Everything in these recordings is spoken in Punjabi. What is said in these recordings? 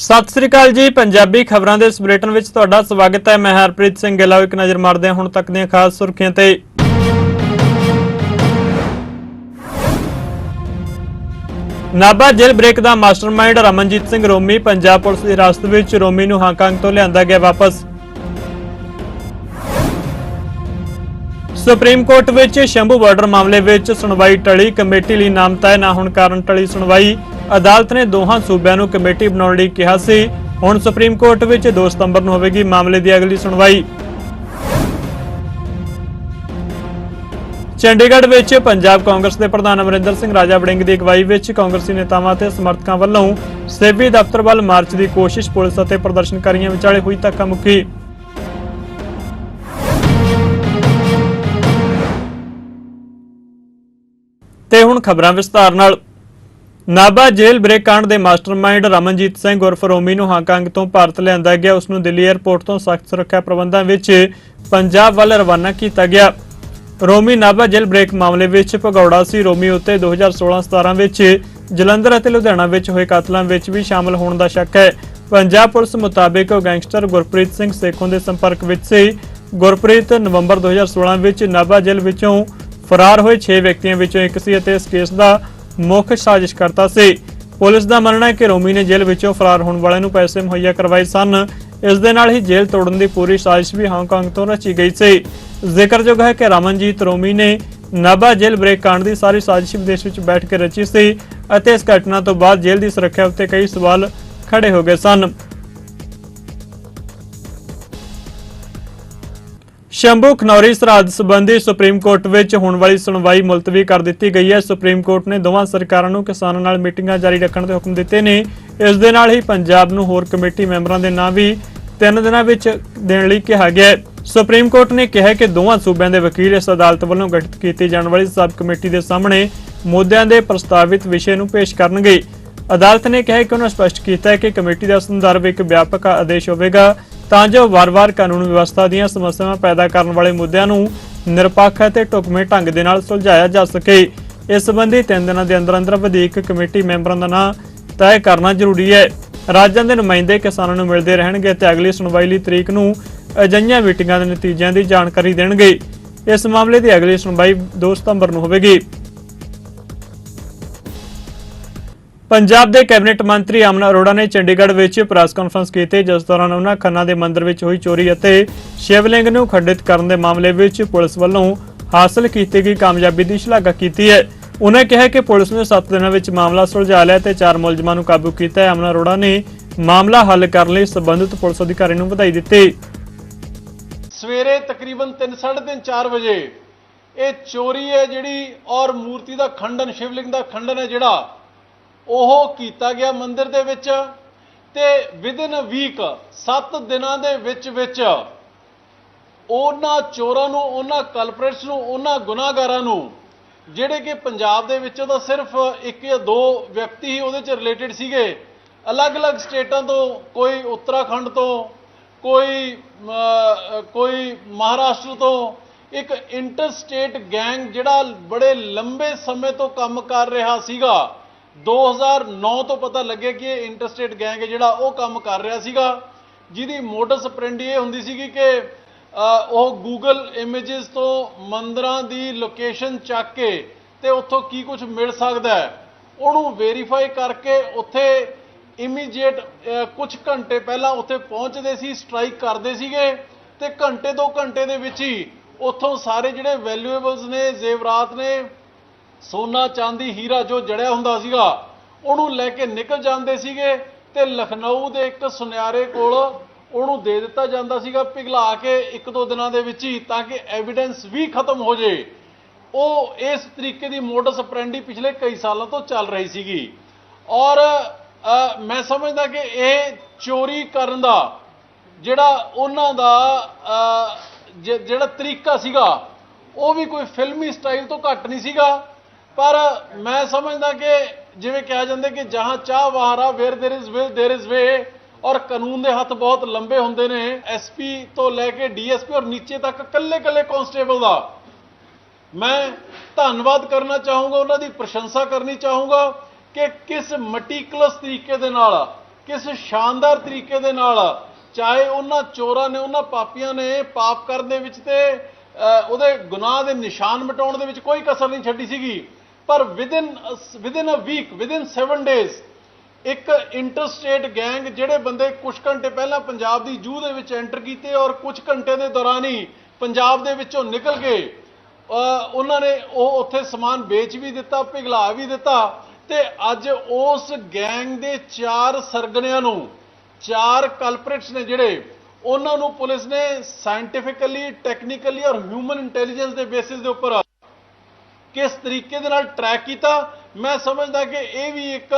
ਸਤਿ ਸ੍ਰੀ ਅਕਾਲ ਜੀ, ਪੰਜਾਬੀ ਖਬਰਾਂ ਦੇ ਇਸ ਬੁਲੇਟਿਨ ਵਿੱਚ ਤੁਹਾਡਾ ਸਵਾਗਤ ਹੈ। ਮੈਂ ਹਰਪ੍ਰੀਤ ਸਿੰਘ ਗਿੱਲ ਇੱਕ ਨਜ਼ਰ ਮਾਰਦੇ ਹਾਂ ਹੁਣ ਤੱਕ ਦੀਆਂ ਖਾਸ ਸੁਰਖੀਆਂ ਤੇ। ਨਾਭਾ ਜੇਲ੍ਹ ਬ੍ਰੇਕ ਦਾ ਮਾਸਟਰਮਾਈਂਡ ਰਮਨਜੀਤ ਸਿੰਘ ਰੋਮੀ ਪੰਜਾਬ ਪੁਲਿਸ ਦੀ ਹਿਰਾਸਤ ਵਿੱਚ ਰੋਮੀ ਨੂੰ ਹਾਂਗਕਾਂਗ ਤੋਂ ਲਿਆਂਦਾ ਗਿਆ ਵਾਪਸ। ਸੁਪਰੀਮ ਕੋਰਟ ਵਿੱਚ ਸ਼ੰਭੂ ਬਾਰਡਰ ਮਾਮਲੇ ਵਿੱਚ ਸੁਣਵਾਈ ਟਲੀ, ਕਮੇਟੀ ਲਈ ਨਾਮ ਤੈਅ ਨਾ ਹੋਣ ਕਾਰਨ ਟਲੀ ਸੁਣਵਾਈ। ਅਦਾਲਤ ਨੇ ਦੋਹਾਂ ਸੂਬਿਆਂ ਨੂੰ ਕਮੇਟੀ ਬਣਾਉਣ ਲਈ ਕਿਹਾ ਸੀ। ਹੁਣ ਸੁਪਰੀਮ ਕੋਰਟ ਵਿੱਚ 2 ਸਤੰਬਰ ਨੂੰ ਹੋਵੇਗੀ ਮਾਮਲੇ ਦੀ ਅਗਲੀ ਸੁਣਵਾਈ। ਚੰਡੀਗੜ੍ਹ ਵਿੱਚ ਪੰਜਾਬ ਕਾਂਗਰਸ ਦੇ ਪ੍ਰਧਾਨ ਅਮਰਿੰਦਰ ਸਿੰਘ ਰਾਜਾ ਵੜਿੰਗ ਦੀ ਅਗਵਾਈ ਵਿੱਚ ਕਾਂਗਰਸੀ ਨੇਤਾਵਾਂ ਤੇ ਸਮਰਥਕਾਂ ਵੱਲੋਂ ਸੇਵੀ ਦਫ਼ਤਰ ਵੱਲ ਮਾਰਚ ਦੀ ਕੋਸ਼ਿਸ਼ ਪੁਲਿਸ ਅਤੇ ਪ੍ਰਦਰਸ਼ਨਕਾਰੀਆਂ ਵਿਚਾਲੇ ਹੋਈ ਧੱਕਾਮੁੱਕੀ। ਤੇ ਹੁਣ ਖਬਰਾਂ ਵਿਸਤਾਰ ਨਾਲ। ਨਾਭਾ ਜੇਲ੍ਹ ਬ੍ਰੇਕ ਕਾਂਡ ਦੇ ਮਾਸਟਰਮਾਈਂਡ ਰਮਨਜੀਤ ਸਿੰਘ ਉਰਫ ਰੋਮੀ ਨੂੰ ਹਾਂਗਕਾਂਗ ਤੋਂ ਭਾਰਤ ਲਿਆਂਦਾ ਗਿਆ। ਉਸ ਨੂੰ ਦਿੱਲੀ 에ਅਰਪੋਰਟ ਤੋਂ ਸਖਤ ਸੁਰੱਖਿਆ ਪ੍ਰਬੰਧਾਂ ਵਿੱਚ ਪੰਜਾਬ ਵੱਲ ਰਵਾਨਾ ਕੀਤਾ ਗਿਆ। ਰੋਮੀ ਨਾਭਾ ਜੇਲ੍ਹ ਬ੍ਰੇਕ ਮਾਮਲੇ ਵਿੱਚ ਭਗੌੜਾ ਸੀ। ਰੋਮੀ ਉੱਤੇ 2016-17 ਵਿੱਚ ਜਲੰਧਰ ਅਤੇ ਲੁਧਿਆਣਾ ਵਿੱਚ ਹੋਏ ਕਤਲਾਂ ਵਿੱਚ ਵੀ ਸ਼ਾਮਲ ਹੋਣ ਦਾ ਸ਼ੱਕ ਹੈ। ਪੰਜਾਬ ਪੁਲਿਸ ਮੁਤਾਬਕ ਉਹ ਗੈਂਗਸਟਰ ਗੁਰਪ੍ਰੀਤ ਸਿੰਘ ਸੇਖੋਂ ਦੇ ਸੰਪਰਕ ਵਿੱਚ ਸੀ। ਗੁਰਪ੍ਰੀਤ ਨਵੰਬਰ 2016 ਵਿੱਚ ਨਾਭਾ ਜੇਲ੍ਹ ਵਿੱਚੋਂ ਫਰਾਰ ਹੋਏ 6 ਵਿਅਕਤੀਆਂ ਵਿੱਚੋਂ ਇੱਕ ਸੀ ਅਤੇ ਇਸ ਕੇਸ ਦਾ ਮੁੱਖ ਸਾਜ਼ਿਸ਼ਕਰਤਾ ਸੀ। ਪੁਲਿਸ ਦਾ ਮੰਨਣਾ ਹੈ ਕਿ ਰੋਮੀ ਨੇ ਜੇਲ੍ਹ ਵਿੱਚੋਂ ਫਰਾਰ ਹੋਣ ਵਾਲਿਆਂ ਨੂੰ ਪੈਸੇ ਮੁਹੱਈਆ ਕਰਵਾਏ ਸਨ। ਇਸ ਦੇ ਨਾਲ ਹੀ ਜੇਲ੍ਹ ਤੋੜਨ ਦੀ ਪੂਰੀ ਸਾਜ਼ਿਸ਼ ਵੀ ਹਾਂਗਕਾਂਗ ਤੋਂ ਰਚੀ ਗਈ ਸੀ। ਜ਼ਿਕਰਯੋਗ ਹੈ ਕਿ ਰਮਨਜੀਤ ਰੋਮੀ ਨੇ ਨਾਭਾ ਜੇਲ੍ਹ ਬ੍ਰੇਕ ਕਾਂਡ ਦੀ ਸਾਰੀ ਸਾਜ਼ਿਸ਼ ਵਿਦੇਸ਼ ਵਿੱਚ ਬੈਠ ਕੇ ਰਚੀ ਸੀ ਅਤੇ ਇਸ ਘਟਨਾ ਤੋਂ ਬਾਅਦ ਜੇਲ੍ਹ ਦੀ ਸੁਰੱਖਿਆ ਉੱਤੇ ਕਈ ਸਵਾਲ ਖੜੇ ਹੋ ਗਏ ਸਨ। ਸ਼ੰਭੂ ਖਨੌਰੀ ਸਰਹੱਦ ਸੰਬੰਧੀ ਸੁਪਰੀਮ ਕੋਰਟ ਵਿੱਚ ਹੋਣ ਵਾਲੀ ਸੁਣਵਾਈ ਮੁਲਤਵੀ ਕਰ ਦਿੱਤੀ ਗਈ ਹੈ। ਸੁਪਰੀਮ ਕੋਰਟ ਨੇ ਦੋਵਾਂ ਸਰਕਾਰਾਂ ਨੂੰ ਕਿਸਾਨਾਂ ਨਾਲ ਮੀਟਿੰਗਾਂ ਜਾਰੀ ਰੱਖਣ ਦੇ ਹੁਕਮ ਦਿੱਤੇ ਨੇ। ਇਸ ਦੇ ਨਾਲ ਹੀ ਪੰਜਾਬ ਨੂੰ ਹੋਰ ਕਮੇਟੀ ਮੈਂਬਰਾਂ ਦੇ ਨਾਂ ਵੀ ਤਿੰਨ ਦਿਨਾਂ ਵਿੱਚ ਦੇਣ ਲਈ ਕਿਹਾ ਗਿਆ ਹੈ। ਸੁਪਰੀਮ ਕੋਰਟ ਨੇ ਕਿਹਾ ਕਿ ਦੋਵਾਂ ਸੂਬਿਆਂ ਦੇ ਵਕੀਲ ਇਸ ਅਦਾਲਤ ਵੱਲੋਂ ਗਠਿਤ ਕੀਤੀ ਜਾਣ ਵਾਲੀ ਸਬ ਕਮੇਟੀ ਦੇ ਸਾਹਮਣੇ ਮੁੱਦਿਆਂ ਦੇ ਪ੍ਰਸਤਾਵਿਤ ਵਿਸ਼ੇ ਨੂੰ ਪੇਸ਼ ਕਰਨਗੇ। ਅਦਾਲਤ ਨੇ ਕਿਹਾ ਕਿ ਉਹਨਾਂ ਸਪਸ਼ਟ ਕੀਤਾ ਹੈ ਕਿ ਕਮੇਟੀ ਦਾ ਸੰਦਰਭ ਇੱਕ ਵਿਆਪਕ ਆਦੇਸ਼ ਹੋਵੇਗਾ। ਤਾਂ ਜੋ ਵਾਰ-ਵਾਰ ਕਾਨੂੰਨ ਵਿਵਸਥਾ ਦੀਆਂ ਸਮੱਸਿਆਵਾਂ ਪੈਦਾ ਕਰਨ ਵਾਲੇ ਮੁੱਦਿਆਂ ਨੂੰ ਨਿਰਪੱਖ ਅਤੇ ਢੁਕਵੇਂ ਢੰਗ ਦੇ ਨਾਲ ਸੁਲਝਾਇਆ ਜਾ ਸਕੇ। ਇਸ ਸੰਬੰਧੀ ਤਿੰਨ ਦਿਨਾਂ ਦੇ ਅੰਦਰ ਅੰਦਰ ਵਧੀਕ ਕਮੇਟੀ ਮੈਂਬਰਾਂ ਦਾ ਨਾਂ ਤੈਅ ਕਰਨਾ ਜ਼ਰੂਰੀ ਹੈ। ਰਾਜਾਂ ਦੇ ਨੁਮਾਇੰਦੇ ਕਿਸਾਨਾਂ ਨੂੰ ਮਿਲਦੇ ਰਹਿਣਗੇ ਤੇ ਅਗਲੀ ਸੁਣਵਾਈ ਲਈ ਤਰੀਕ ਨੂੰ ਅਜਿਹੀਆਂ ਮੀਟਿੰਗਾਂ ਦੇ ਨਤੀਜਿਆਂ ਦੀ ਜਾਣਕਾਰੀ ਦੇਣਗੇ। ਇਸ ਮਾਮਲੇ ਦੀ ਅਗਲੀ ਸੁਣਵਾਈ 2 ਸਤੰਬਰ ਨੂੰ ਹੋਵੇਗੀ। ਪੰਜਾਬ ਦੇ ਕੈਬਨਿਟ ਮੰਤਰੀ ਅਮਨ ਅਰੋੜਾ ਨੇ ਚੰਡੀਗੜ੍ਹ ਵਿੱਚ ਪ੍ਰੈਸ ਕਾਨਫਰੰਸ ਕੀਤੀ, ਜਿਸ ਦੌਰਾਨ ਉਹਨਾਂ ਖੰਨਾ ਦੇ ਮੰਦਿਰ ਵਿੱਚ ਹੋਈ ਚੋਰੀ ਅਤੇ ਸ਼ਿਵਲਿੰਗ ਨੂੰ ਖੰਡਿਤ ਕਰਨ ਦੇ ਮਾਮਲੇ ਵਿੱਚ ਪੁਲਿਸ ਵੱਲੋਂ ਹਾਸਲ ਕੀਤੀ ਗਈ ਕਾਮਯਾਬੀ ਦੀ ਸ਼ਲਾਘਾ ਕੀਤੀ ਹੈ। ਉਹਨਾਂ ਕਿਹਾ ਕਿ ਪੁਲਿਸ ਨੇ 7 ਦਿਨਾਂ ਵਿੱਚ ਮਾਮਲਾ ਸੁਲਝਾ ਲਿਆ ਤੇ ਚਾਰ ਮੁਲਜ਼ਮਾਂ ਨੂੰ ਕਾਬੂ ਕੀਤਾ। ਹੈ ਅਮਨ ਅਰੋੜਾ ਨੇ ਮਾਮਲਾ ਹੱਲ ਕਰਨ ਲਈ ਸਬੰਧਤ ਪੁਲਿਸ ਅਧਿਕਾਰੀ ਨੂੰ ਵਧਾਈ ਦਿੱਤੀ। ਸਵੇਰੇ ਤਕਰੀਬਨ 3:30 4 ਵਜੇ ਇਹ ਚੋਰੀ ਹੈ ਜਿਹੜੀ ਔਰ ਮੂਰਤੀ ਦਾ ਖੰਡਨ, ਸ਼ਿਵਲਿੰਗ ਦਾ ਖੰਡਨ ਹੈ ਜਿਹੜਾ ਉਹ ਕੀਤਾ ਗਿਆ ਮੰਦਿਰ ਦੇ ਵਿੱਚ ਤੇ ਵਿਦਿਨ ਅ ਵੀਕ 7 ਦਿਨਾਂ ਦੇ ਵਿੱਚ ਵਿੱਚ ਉਹਨਾਂ ਚੋਰਾਂ ਨੂੰ, ਉਹਨਾਂ ਕਲਪਰੇਟਸ ਨੂੰ, ਉਹਨਾਂ ਗੁਨਾਹਗਾਰਾਂ ਨੂੰ, ਜਿਹੜੇ ਕਿ ਪੰਜਾਬ ਦੇ ਵਿੱਚੋਂ ਤਾਂ ਸਿਰਫ ਇੱਕ ਜਾਂ ਦੋ ਵਿਅਕਤੀ ਹੀ ਉਹਦੇ ਚ ਰਿਲੇਟਡ ਸੀਗੇ, ਅਲੱਗ-ਅਲੱਗ ਸਟੇਟਾਂ ਤੋਂ, ਕੋਈ ਉੱਤਰਾਖੰਡ ਤੋਂ, ਕੋਈ ਕੋਈ ਮਹਾਰਾਸ਼ਟਰ ਤੋਂ, ਇੱਕ ਇੰਟਰ ਸਟੇਟ ਗੈਂਗ ਜਿਹੜਾ ਬੜੇ ਲੰਬੇ ਸਮੇਂ ਤੋਂ ਕੰਮ ਕਰ ਰਿਹਾ ਸੀਗਾ। 2009 ਤੋਂ ਪਤਾ ਲੱਗਿਆ ਕਿ ਇਹ ਇੰਟਰਸਟੇਟ ਗੈਂਗ ਹੈ ਜਿਹੜਾ ਉਹ ਕੰਮ ਕਰ ਰਿਹਾ ਸੀਗਾ। ਜਿਹਦੀ ਮੋਟਸ ਆਪਰੈਂਡੀ ਇਹ ਹੁੰਦੀ ਸੀਗੀ ਕਿ ਉਹ ਗੂਗਲ ਇਮੇजेस ਤੋਂ ਮੰਦਰਾਂ ਦੀ ਲੋਕੇਸ਼ਨ ਚੱਕ ਕੇ ਤੇ ਉੱਥੋਂ ਕੀ ਕੁਝ ਮਿਲ ਸਕਦਾ ਹੈ, ਉਹਨੂੰ ਵੈਰੀਫਾਈ ਕਰਕੇ ਉੱਥੇ ਇਮੀਡੀਏਟ ਕੁਝ ਘੰਟੇ ਪਹਿਲਾਂ ਉੱਥੇ ਪਹੁੰਚਦੇ ਸੀ ਸਟ੍ਰਾਈਕ ਕਰਦੇ ਸੀਗੇ ਤੇ ਘੰਟੇ ਦੋ ਘੰਟੇ ਦੇ ਵਿੱਚ ਹੀ ਉੱਥੋਂ ਸਾਰੇ ਜਿਹੜੇ ਵੈਲਿਊਏਬਲਸ ਨੇ, ਜ਼ੇਵਰਾਤ ਨੇ ਸੋਨਾ ਚਾਂਦੀ ਹੀਰਾ ਜੋ ਜੜਿਆ ਹੁੰਦਾ ਸੀਗਾ, ਉਹਨੂੰ ਲੈ ਕੇ ਨਿਕਲ ਜਾਂਦੇ ਸੀਗੇ ਤੇ ਲਖਨਊ ਦੇ ਇੱਕ ਸੁਨਿਆਰੇ ਕੋਲ ਉਹਨੂੰ ਦੇ ਦਿੱਤਾ ਜਾਂਦਾ ਸੀਗਾ ਪਿਘਲਾ ਕੇ ਇੱਕ ਦੋ ਦਿਨਾਂ ਦੇ ਵਿੱਚ ਹੀ ਤਾਂ ਕਿ ਐਵੀਡੈਂਸ ਵੀ ਖਤਮ ਹੋ ਜੇ। ਉਹ ਇਸ ਤਰੀਕੇ ਦੀ ਮੋਡਸ ਆਪਰੈਂਡੀ ਪਿਛਲੇ ਕਈ ਸਾਲਾਂ ਤੋਂ ਚੱਲ ਰਹੀ ਸੀਗੀ। ਔਰ ਮੈਂ ਸਮਝਦਾ ਕਿ ਇਹ ਚੋਰੀ ਕਰਨ ਦਾ ਜਿਹੜਾ ਉਹਨਾਂ ਦਾ ਜਿਹੜਾ ਤਰੀਕਾ ਸੀਗਾ, ਉਹ ਵੀ ਕੋਈ ਫਿਲਮੀ ਸਟਾਈਲ ਤੋਂ ਘੱਟ ਨਹੀਂ ਸੀਗਾ। ਪਰ ਮੈਂ ਸਮਝਦਾ ਕਿ ਜਿਵੇਂ ਕਿਹਾ ਜਾਂਦਾ ਕਿ ਜਹਾਂ ਚਾਹ ਵਹਾਰਾ where there is will there is way ਔਰ ਕਾਨੂੰਨ ਦੇ ਹੱਥ ਬਹੁਤ ਲੰਬੇ ਹੁੰਦੇ ਨੇ ਐਸਪੀ ਤੋਂ ਲੈ ਕੇ ਡੀਐਸਪੀ ਔਰ ਨੀਚੇ ਤੱਕ ਕੱਲੇ-ਕੱਲੇ ਕਾਂਸਟੇਬਲ ਦਾ ਮੈਂ ਧੰਨਵਾਦ ਕਰਨਾ ਚਾਹੂੰਗਾ ਉਹਨਾਂ ਦੀ ਪ੍ਰਸ਼ੰਸਾ ਕਰਨੀ ਚਾਹੂੰਗਾ ਕਿ ਕਿਸ ਮਟੀਕੁਲਸ ਤਰੀਕੇ ਦੇ ਨਾਲ ਕਿਸ ਸ਼ਾਨਦਾਰ ਤਰੀਕੇ ਦੇ ਨਾਲ ਚਾਹੇ ਉਹਨਾਂ ਚੋਰਾਂ ਨੇ ਉਹਨਾਂ ਪਾਪੀਆਂ ਨੇ ਪਾਪ ਕਰਨ ਦੇ ਵਿੱਚ ਤੇ ਅਹ, ਉਹਦੇ ਗੁਨਾਹ ਦੇ ਨਿਸ਼ਾਨ ਮਿਟਾਉਣ ਦੇ ਵਿੱਚ ਕੋਈ ਕਸਰ ਨਹੀਂ ਛੱਡੀ ਸੀਗੀ ਪਰ within within a week within 7 days ਇੱਕ ਇੰਟਰਸਟੇਟ ਗੈਂਗ ਜਿਹੜੇ ਬੰਦੇ ਕੁਝ ਘੰਟੇ ਪਹਿਲਾਂ ਪੰਜਾਬ ਦੀ ਜੂਹ ਦੇ ਵਿੱਚ ਐਂਟਰ ਕੀਤੇ ਔਰ ਕੁਝ ਘੰਟੇ ਦੇ ਦੌਰਾਨ ਹੀ ਪੰਜਾਬ ਦੇ ਵਿੱਚੋਂ ਨਿਕਲ ਗਏ ਉਹਨਾਂ ਨੇ ਉਹ ਉੱਥੇ ਸਮਾਨ ਵੇਚ ਵੀ ਦਿੱਤਾ, ਪਿਘਲਾ ਵੀ ਦਿੱਤਾ ਤੇ ਅੱਜ ਉਸ ਗੈਂਗ ਦੇ ਚਾਰ ਸਰਗਣਿਆਂ ਨੂੰ, ਚਾਰ ਕਲਪ੍ਰਿਟਸ ਨੇ ਜਿਹੜੇ, ਉਹਨਾਂ ਨੂੰ ਪੁਲਿਸ ਨੇ ਸਾਇੰਟੀਫਿਕਲੀ ਟੈਕਨੀਕਲੀ ਔਰ ਹਿਊਮਨ ਇੰਟੈਲੀਜੈਂਸ ਦੇ ਬੇਸਿਸ ਦੇ ਉੱਪਰ ਕਿਸ ਤਰੀਕੇ ਦੇ ਨਾਲ ਟਰੈਕ ਕੀਤਾ, ਮੈਂ ਸਮਝਦਾ ਕਿ ਇਹ ਵੀ ਇੱਕ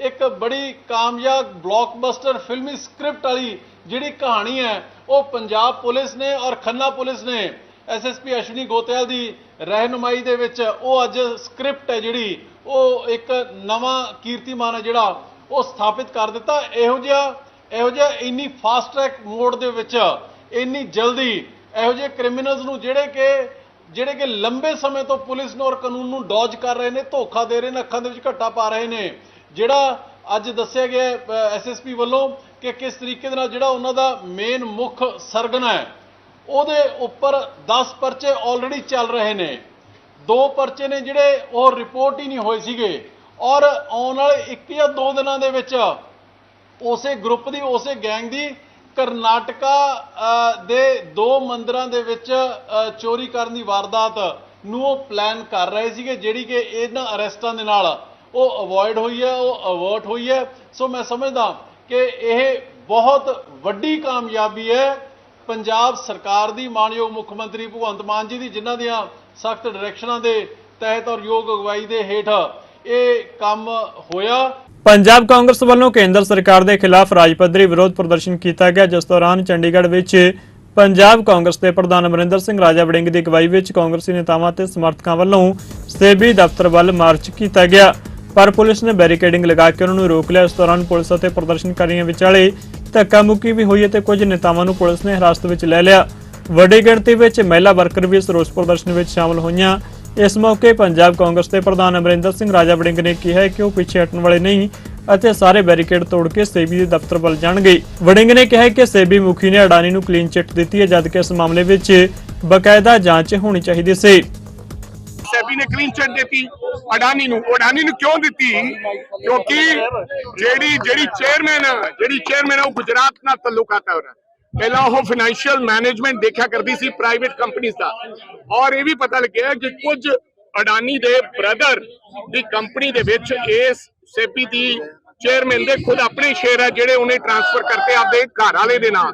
ਇੱਕ ਬੜੀ ਕਾਮਯਾਬ ਬਲੌਕਬਸਟਰ ਫਿਲਮੀ ਸਕ੍ਰਿਪਟ ਵਾਲੀ ਜਿਹੜੀ ਕਹਾਣੀ ਹੈ, ਉਹ ਪੰਜਾਬ ਪੁਲਿਸ ਨੇ ਔਰ ਖੰਨਾ ਪੁਲਿਸ ਨੇ ਐਸਐਸਪੀ ਅਸ਼ਵਨੀ ਗੋਤਿਆਲ ਦੀ ਰਹਿਨੁਮਾਈ ਦੇ ਵਿੱਚ ਉਹ ਅੱਜ ਸਕ੍ਰਿਪਟ ਹੈ ਜਿਹੜੀ, ਉਹ ਇੱਕ ਨਵਾਂ ਕੀਰਤੀਮਾਨ ਹੈ ਜਿਹੜਾ, ਉਹ ਸਥਾਪਿਤ ਕਰ ਦਿੱਤਾ। ਇਹੋ ਜਿਹਾ ਇਹੋ ਜਿਹਾ ਇੰਨੀ ਫਾਸਟ ਟਰੈਕ ਮੋਡ ਦੇ ਵਿੱਚ, ਇੰਨੀ ਜਲਦੀ, ਇਹੋ ਜਿਹੇ ਕ੍ਰਿਮੀਨਲਸ ਨੂੰ ਜਿਹੜੇ ਕਿ ਜਿਹੜੇ ਕਿ ਲੰਬੇ ਸਮੇਂ ਤੋਂ ਪੁਲਿਸ ਨੂੰ ਔਰ ਕਾਨੂੰਨ ਨੂੰ ਡੌਜ ਕਰ ਰਹੇ ਨੇ, ਧੋਖਾ ਦੇ ਰਹੇ ਨੇ, ਅੱਖਾਂ ਦੇ ਵਿੱਚ ਘੱਟਾ ਪਾ ਰਹੇ ਨੇ। ਜਿਹੜਾ ਅੱਜ ਦੱਸਿਆ ਗਿਆ ਐਸਐਸਪੀ ਵੱਲੋਂ ਕਿ ਕਿਸ ਤਰੀਕੇ ਦੇ ਨਾਲ ਜਿਹੜਾ ਉਹਨਾਂ ਦਾ ਮੇਨ ਮੁੱਖ ਸਰਗਨਾ ਹੈ, ਉਹਦੇ ਉੱਪਰ 10 ਪਰਚੇ ਆਲਰੇਡੀ ਚੱਲ ਰਹੇ ਨੇ। ਦੋ ਪਰਚੇ ਨੇ ਜਿਹੜੇ ਉਹ ਰਿਪੋਰਟ ਹੀ ਨਹੀਂ ਹੋਏ ਸੀਗੇ। ਔਰ ਆਉਣ ਵਾਲੇ ਇੱਕ ਜਾਂ ਦੋ ਦਿਨਾਂ ਦੇ ਵਿੱਚ ਉਸੇ ਗਰੁੱਪ ਦੀ, ਉਸੇ ਗੈਂਗ ਦੀ ਕਰਨਾਟਕਾ ਦੇ ਦੋ ਮੰਦਰਾਂ ਦੇ ਵਿੱਚ ਚੋਰੀ ਕਰਨ ਦੀ ਵਾਰਦਾਤ ਨੂੰ ਉਹ ਪਲਾਨ ਕਰ ਰਹੇ ਸੀਗੇ, ਜਿਹੜੀ ਕਿ ਇਹਨਾਂ ਅਰੈਸਟਾਂ ਦੇ ਨਾਲ ਉਹ ਅਵੋਇਡ ਹੋਈ ਹੈ, ਉਹ ਅਵਰਟ ਹੋਈ ਹੈ। ਸੋ ਮੈਂ ਸਮਝਦਾ ਕਿ ਇਹ ਬਹੁਤ ਵੱਡੀ ਕਾਮਯਾਬੀ ਹੈ ਪੰਜਾਬ ਸਰਕਾਰ ਦੀ, ਮਾਨਯੋਗ ਮੁੱਖ ਮੰਤਰੀ ਭਗਵੰਤ ਮਾਨ ਜੀ ਦੀ, ਜਿਨ੍ਹਾਂ ਦੀਆਂ ਸਖਤ ਡਾਇਰੈਕਸ਼ਨਾਂ ਦੇ ਤਹਿਤ ਔਰ ਯੋਗ ਅਗਵਾਈ ਦੇ ਹੇਠ ਇਹ ਕੰਮ ਹੋਇਆ। ਪੰਜਾਬ ਕਾਂਗਰਸ ਵੱਲੋਂ ਕੇਂਦਰ ਸਰਕਾਰ ਦੇ ਖਿਲਾਫ ਰਾਜ ਪੱਧਰੀ ਵਿਰੋਧ ਪ੍ਰਦਰਸ਼ਨ ਕੀਤਾ ਗਿਆ, ਜਿਸ ਦੌਰਾਨ ਚੰਡੀਗੜ੍ਹ ਵਿੱਚ ਪੰਜਾਬ ਕਾਂਗਰਸ ਦੇ ਪ੍ਰਧਾਨ ਅਮਰਿੰਦਰ ਸਿੰਘ ਰਾਜਾ ਵੜਿੰਗ ਦੀ ਅਗਵਾਈ ਵਿੱਚ ਕਾਂਗਰਸੀ ਨੇਤਾਵਾਂ ਤੇ ਸਮਰਥਕਾਂ ਵੱਲੋਂ ਸੇਬੀ ਦਫ਼ਤਰ ਵੱਲ ਮਾਰਚ ਕੀਤਾ ਗਿਆ। ਪਰ ਪੁਲਿਸ ਨੇ ਬੈਰੀਕੇਡਿੰਗ ਲਗਾ ਕੇ ਉਹਨਾਂ ਨੂੰ ਰੋਕ ਲਿਆ। ਇਸ ਦੌਰਾਨ ਪੁਲਿਸ ਅਤੇ ਪ੍ਰਦਰਸ਼ਨਕਾਰੀਆਂ ਵਿਚਾਲੇ ਧੱਕਾ ਮੁੱਕੀ ਵੀ ਹੋਈ ਅਤੇ ਕੁਝ ਨੇਤਾਵਾਂ ਨੂੰ ਪੁਲਿਸ ਨੇ ਹਿਰਾਸਤ ਵਿੱਚ ਲੈ ਲਿਆ। ਵੱਡੀ ਗਿਣਤੀ ਵਿੱਚ ਮਹਿਲਾ ਵਰਕਰ ਵੀ ਇਸ ਰੋਸ ਪ੍ਰਦਰਸ਼ਨ ਵਿੱਚ ਸ਼ਾਮਲ ਹੋਈਆਂ। ਇਸ ਮੌਕੇ ਪੰਜਾਬ ਕਾਂਗਰਸ ਦੇ ਪ੍ਰਧਾਨ ਅਮਰਿੰਦਰ ਸਿੰਘ ਰਾਜਾ ਵੜਿੰਗ ਨੇ ਕਿਹਾ ਕਿ ਉਹ ਪਿੱਛੇ ਹਟਣ ਵਾਲੇ ਨਹੀਂ ਅਤੇ ਸਾਰੇ ਬੈਰੀਕੇਡ ਤੋੜ ਕੇ ਸੇਬੀ ਦੇ ਦਫ਼ਤਰ ਵੱਲ ਜਾਣਗੇ। ਵੜਿੰਗ ਨੇ ਕਿਹਾ ਕਿ ਸੇਬੀ ਮੁਖੀ ਨੇ ਅਡਾਨੀ ਨੂੰ ਕਲੀਨ ਚਿੱਟ ਦਿੱਤੀ ਹੈ, ਜਦਕਿ ਇਸ ਮਾਮਲੇ ਵਿੱਚ ਬਕਾਇਦਾ ਜਾਂਚ ਹੋਣੀ ਚਾਹੀਦੀ ਸੀ। ਸੈਬੀ ਨੇ ਕਲੀਨ ਚਿੱਟ ਦਿੱਤੀ, ਅਡਾਨੀ ਨੂੰ। ਅਡਾਨੀ ਨੂੰ ਕਿਉਂ ਦਿੱਤੀ? ਕਿਉਂਕਿ ਜਿਹੜੀ ਜਿਹੜੀ ਚੇਅਰਮੈਨ ਜਿਹੜੀ ਚੇਅਰਮੈਨ ਉਹ ਗੁਜਰਾਤ ਨਾਲ ਤਾਲੁਕਾਤ ਹੈ ਉਹਦਾ। ਪਹਿਲਾਂ ਉਹ ਫਾਈਨੈਂਸ਼ੀਅਲ ਮੈਨੇਜਮੈਂਟ ਦੇਖਿਆ ਕਰਦੀ ਸੀ ਪ੍ਰਾਈਵੇਟ ਕੰਪਨੀਆਂ ਦਾ। ਔਰ ਇਹ ਵੀ ਪਤਾ ਲੱਗਿਆ ਕਿ ਕੁਝ ਅਡਾਨੀ ਦੇ ਬ੍ਰਦਰ ਦੀ ਕੰਪਨੀ ਦੇ ਵਿੱਚ ਇਸ ਸੈਬੀ ਦੀ ਚੇਅਰਮੈਨ ਦੇ ਖੁਦ ਆਪਣੇ ਸ਼ੇਅਰ ਹੈ ਜਿਹੜੇ ਉਹਨੇ ਟ੍ਰਾਂਸਫਰ ਕਰਤੇ ਆਪਦੇ ਘਰ ਵਾਲੇ ਦੇ ਨਾਮ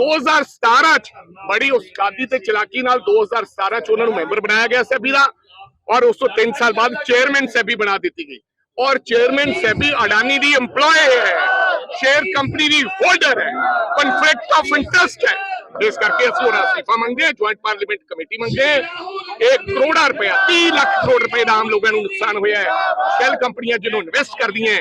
2017 ਚ ਬੜੀ ਉਸਤਾਦੀ ਤੇ ਚਲਾਕੀ ਨਾਲ 2017 ਚ ਉਹਨਾਂ ਨੂੰ ਮੈਂਬਰ ਬਣਾਇਆ ਗਿਆ ਸੈਬੀ ਦਾ ਔਰ ਉਸ ਤੋਂ 3 ਸਾਲ ਬਾਅਦ ਚੇਅਰਮੈਨ ਸੈਬੀ ਬਣਾ ਦਿੱਤੀ ਗਈ। ਔਰ ਚੇਅਰਮੈਨ ਸੈਬੀ ਅਡਾਨੀ ਦੀ EMPLOYE ਹੈ। ਸ਼ੇਅਰ ਕੰਪਨੀ ਦੀ ਹੋਲਡਰ ਹੈ ਕਨਫਲਿਕਟ ਆਫ ਇੰਟਰਸਟ ਹੈ। ਇਸ ਕਰਕੇ ਅਸੀਂ ਉਹ ਅਸਤੀਫਾ ਮੰਗਦੇ ਹਾਂ ਜੁਆਇੰਟ ਪਾਰਲੀਮੈਂਟ ਕਮੇਟੀ ਮੰਗਦੇ ਹਾਂ। ਇਹ ਕਰੋੜਾਂ ਰੁਪਇਆ 30 ਲੱਖ ਕਰੋੜ ਰੁਪਏ ਦਾ ਆਮ ਲੋਕਾਂ ਨੂੰ ਨੁਕਸਾਨ ਹੋਇਆ ਹੈ। ਸ਼ੈਲ ਕੰਪਨੀਆਂ ਜਿਹਨੂੰ ਇਨਵੈਸਟ ਕਰਦੀਆਂ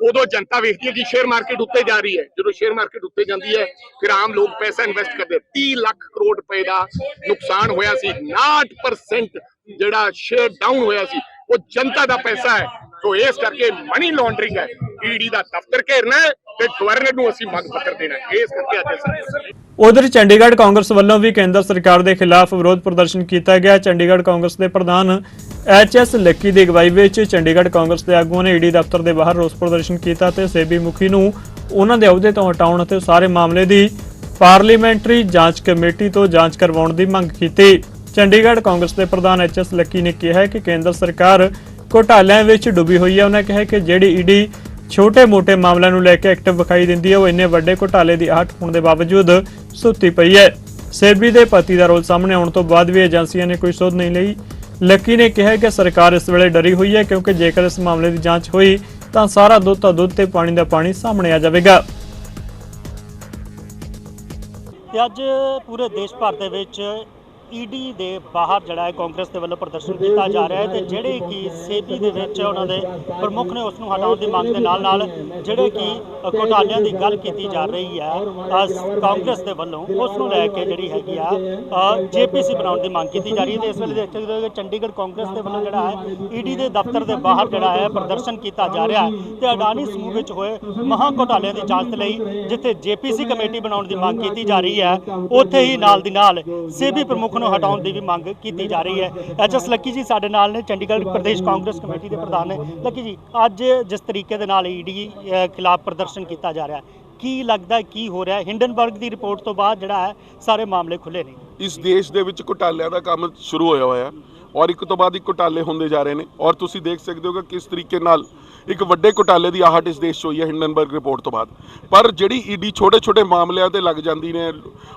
ਉਦੋਂ ਜਨਤਾ ਵੇਖਦੀ ਹੈ ਕਿ ਸ਼ੇਅਰ ਮਾਰਕੀਟ ਉੱਤੇ ਜਾ ਰਹੀ ਹੈ। ਜਦੋਂ ਸ਼ੇਅਰ ਮਾਰਕੀਟ ਉੱਤੇ ਜਾਂਦੀ ਹੈ, ਫਿਰ ਆਮ ਲੋਕ ਪੈਸਾ ਇਨਵੈਸਟ ਕਰਦੇ 30 ਲੱਖ ਕਰੋੜ ਰੁਪਏ ਦਾ ਨੁਕਸਾਨ ਹੋਇਆ ਸੀ 59% ਜਿਹੜਾ ਸ਼ੇਅਰ ਡਾਊਨ ਹੋਇਆ ਸੀ, ਉਹ ਜਨਤਾ ਦਾ ਪੈਸਾ ਹੈ। ਤੋਂ ਇਸ ਕਰਕੇ ਮਨੀ ਲਾਂਡਰਿੰਗ ਹੈ। ਈਡੀ ਦਾ ਦਫ਼ਤਰ ਘੇਰਨਾ ਤੇ ਗਵਰਨਰ ਨੂੰ ਅਸੀਂ ਮੰਗ ਪੱਤਰ ਦੇਣਾ ਇਸ ਕਰਕੇ ਅੱਜ ਉਧਰ ਚੰਡੀਗੜ੍ਹ ਕਾਂਗਰਸ ਵੱਲੋਂ ਵੀ ਕੇਂਦਰ ਸਰਕਾਰ ਦੇ ਖਿਲਾਫ ਵਿਰੋਧ ਪ੍ਰਦਰਸ਼ਨ ਕੀਤਾ ਗਿਆ। ਚੰਡੀਗੜ੍ਹ ਕਾਂਗਰਸ ਦੇ ਪ੍ਰਧਾਨ ਐਚਐਸ ਲੱਕੀ ਦੀ ਅਗਵਾਈ ਵਿੱਚ ਚੰਡੀਗੜ੍ਹ ਕਾਂਗਰਸ ਦੇ ਆਗੂਆਂ ਨੇ ਈਡੀ ਦਫ਼ਤਰ ਦੇ ਬਾਹਰ ਰੋਸ ਪ੍ਰਦਰਸ਼ਨ ਕੀਤਾ ਤੇ ਸੇਬੀ ਮੁਖੀ ਨੂੰ ਉਹਨਾਂ ਦੇ ਅਹੁਦੇ ਤੋਂ ਹਟਾਉਣ ਅਤੇ ਸਾਰੇ ਮਾਮਲੇ ਦੀ ਪਾਰਲੀਮੈਂਟਰੀ ਜਾਂਚ ਕਮੇਟੀ ਤੋਂ ਜਾਂਚ ਕਰਵਾਉਣ ਦੀ ਮੰਗ ਕੀਤੀ। ਚੰਡੀਗੜ੍ਹ ਕਾਂਗਰਸ ਦੇ ਪ੍ਰਧਾਨ ਐਚ ਐਸ ਲੱਕੀ ਨੇ ਕਿਹਾ ਕਿ ਕੇਂਦਰ ਸਰਕਾਰ ਘੋਟਾਲਿਆਂ ਵਿੱਚ ਡੁੱਬੀ ਹੋਈ ਹੈ। ਉਹਨਾਂ ਕਿਹਾ ਕਿ ਜਿਹੜੀ ਈਡੀ ਛੋਟੇ-ਮੋਟੇ ਮਾਮਲਿਆਂ ਨੂੰ ਲੈ ਕੇ ਐਕਟਿਵ ਵਿਖਾਈ ਦਿੰਦੀ ਹੈ। ਉਹ ਇੰਨੇ ਵੱਡੇ ਘੋਟਾਲੇ ਦੀ ਆਹਟ ਹੋਣ ਦੇ ਬਾਵਜੂਦ ਸੁੱਤੀ ਪਈ ਹੈ। ਸੇਬੀ ਦੇ ਪਤੀ ਦਾ ਰੋਲ ਸਾਹਮਣੇ ਆਉਣ ਤੋਂ ਬਾਅਦ ਵੀ ਏਜੰਸੀਆਂ ਨੇ ਕੋਈ ਸੋਧ ਨਹੀਂ ਲਈ। ਲੱਕੀ ਨੇ ਕਿਹਾ ਕਿ ਸਰਕਾਰ ਇਸ ਵੇਲੇ ਡਰੀ ਹੋਈ ਹੈ ਕਿਉਂਕਿ ਜੇਕਰ ਇਸ ਮਾਮਲੇ ਦੀ ਜਾਂਚ ਹੋਈ ਤਾਂ ਸਾਰਾ ਦੁੱਧ ਤਾਂ ਦੁੱਧ ਤੇ ਪਾਣੀ ਦਾ ਪਾਣੀ ਸਾਹਮਣੇ ਆ ਜਾਵੇਗਾ। ਤੇ ਅੱਜ ਪੂਰੇ ਦੇਸ਼ ਭਰ ਦੇ ਵਿੱਚ ਈਡੀ ਦੇ ਬਾਹਰ ਜਿਹੜਾ ਹੈ ਕਾਂਗਰਸ ਦੇ ਵੱਲੋਂ ਪ੍ਰਦਰਸ਼ਨ ਕੀਤਾ ਜਾ ਰਿਹਾ ਹੈ ਤੇ ਜਿਹੜੇ ਕਿ ਸੇਬੀ ਦੇ ਵਿੱਚ ਉਹਨਾਂ ਦੇ ਪ੍ਰਮੁੱਖ ਨੇ ਉਸ ਨੂੰ ਹਟਾਉਣ ਦੀ ਮੰਗ ਦੇ ਨਾਲ ਨਾਲ ਜਿਹੜੇ ਕਿ ਘੋਟਾਲਿਆਂ ਦੀ ਗੱਲ ਕੀਤੀ ਜਾ ਰਹੀ ਹੈ ਕਾਂਗਰਸ ਦੇ ਵੱਲੋਂ, ਉਸ ਨੂੰ ਲੈ ਕੇ ਜਿਹੜੀ ਹੈਗੀ ਆ ਜੇਪੀਸੀ ਬਣਾਉਣ ਦੀ ਮੰਗ ਕੀਤੀ ਜਾ ਰਹੀ ਹੈ ਤੇ ਇਸ ਵੇਲੇ ਦੇਖ ਸਕਦੇ ਹੋ ਕਿ ਚੰਡੀਗੜ੍ਹ ਕਾਂਗਰਸ ਦੇ ਵੱਲੋਂ ਜਿਹੜਾ ਹੈ, ਈਡੀ ਦੇ ਦਫ਼ਤਰ ਦੇ ਬਾਹਰ ਜਿਹੜਾ ਹੈ ਪ੍ਰਦਰਸ਼ਨ ਕੀਤਾ ਜਾ ਰਿਹਾ ਹੈ ਤੇ ਅਡਾਨੀ ਸਮੂਹ ਵਿੱਚ ਹੋਏ ਮਹਾਂ ਘੋਟਾਲਿਆਂ ਦੀ ਜਾਂਚ ਲਈ ਜਿੱਥੇ ਜੇਪੀਸੀ ਕਮੇਟੀ ਬਣਾਉਣ ਦੀ ਮੰਗ ਕੀਤੀ ਜਾ ਰਹੀ ਹੈ, ਉੱਥੇ ਹੀ ਨਾਲ ਦੀ ਨਾਲ ਸੇਬੀ ਪ੍ਰਮੁੱਖ ਨੂੰ ਹਟਾਉਣ ਦੀ ਵੀ ਮੰਗ ਕੀਤੀ ਜਾ ਰਹੀ ਹੈ। ਐਚਐਸ ਲੱਕੀ ਜੀ ਸਾਡੇ ਨਾਲ ਨੇ, ਚੰਡੀਗੜ੍ਹ ਪ੍ਰਦੇਸ਼ ਕਾਂਗਰਸ ਕਮੇਟੀ ਦੇ ਪ੍ਰਧਾਨ ਨੇ। ਲੱਕੀ ਜੀ, ਅੱਜ ਜਿਸ ਤਰੀਕੇ ਦੇ ਨਾਲ ਈਡੀ ਖਿਲਾਫ ਪ੍ਰਦਰਸ਼ਨ ਕੀਤਾ ਜਾ ਰਿਹਾ ਕੀ ਲੱਗਦਾ ਕੀ ਹੋ ਰਿਹਾ ਹੈ? ਹਿੰਡਨਬਰਗ ਦੀ ਰਿਪੋਰਟ ਤੋਂ ਬਾਅਦ ਜਿਹੜਾ ਹੈ, ਸਾਰੇ ਮਾਮਲੇ ਖੁੱਲੇ ਨੇ। ਇਸ ਦੇਸ਼ ਦੇ ਵਿੱਚ ਘੁਟਾਲਿਆਂ ਦਾ ਕੰਮ ਸ਼ੁਰੂ ਹੋਇਆ ਹੋਇਆ ਔਰ ਇੱਕ ਤੋਂ ਬਾਅਦ ਇੱਕ ਘੁਟਾਲੇ ਹੁੰਦੇ ਜਾ ਰਹੇ ਨੇ। ਔਰ ਤੁਸੀਂ ਦੇਖ ਸਕਦੇ ਹੋ ਕਿ ਕਿਸ ਤਰੀਕੇ ਨਾਲ ਇੱਕ ਵੱਡੇ ਘੁਟਾਲੇ ਦੀ ਆਹਟ ਇਸ ਦੇਸ਼ 'ਚ ਹੋਈ ਹੈ ਹਿੰਡਨਬਰਗ ਰਿਪੋਰਟ ਤੋਂ ਬਾਅਦ। ਪਰ ਜਿਹੜੀ ਈਡੀ ਛੋਟੇ-ਛੋਟੇ ਮਾਮਲਿਆਂ ਤੇ ਲੱਗ ਜਾਂਦੀ ਨੇ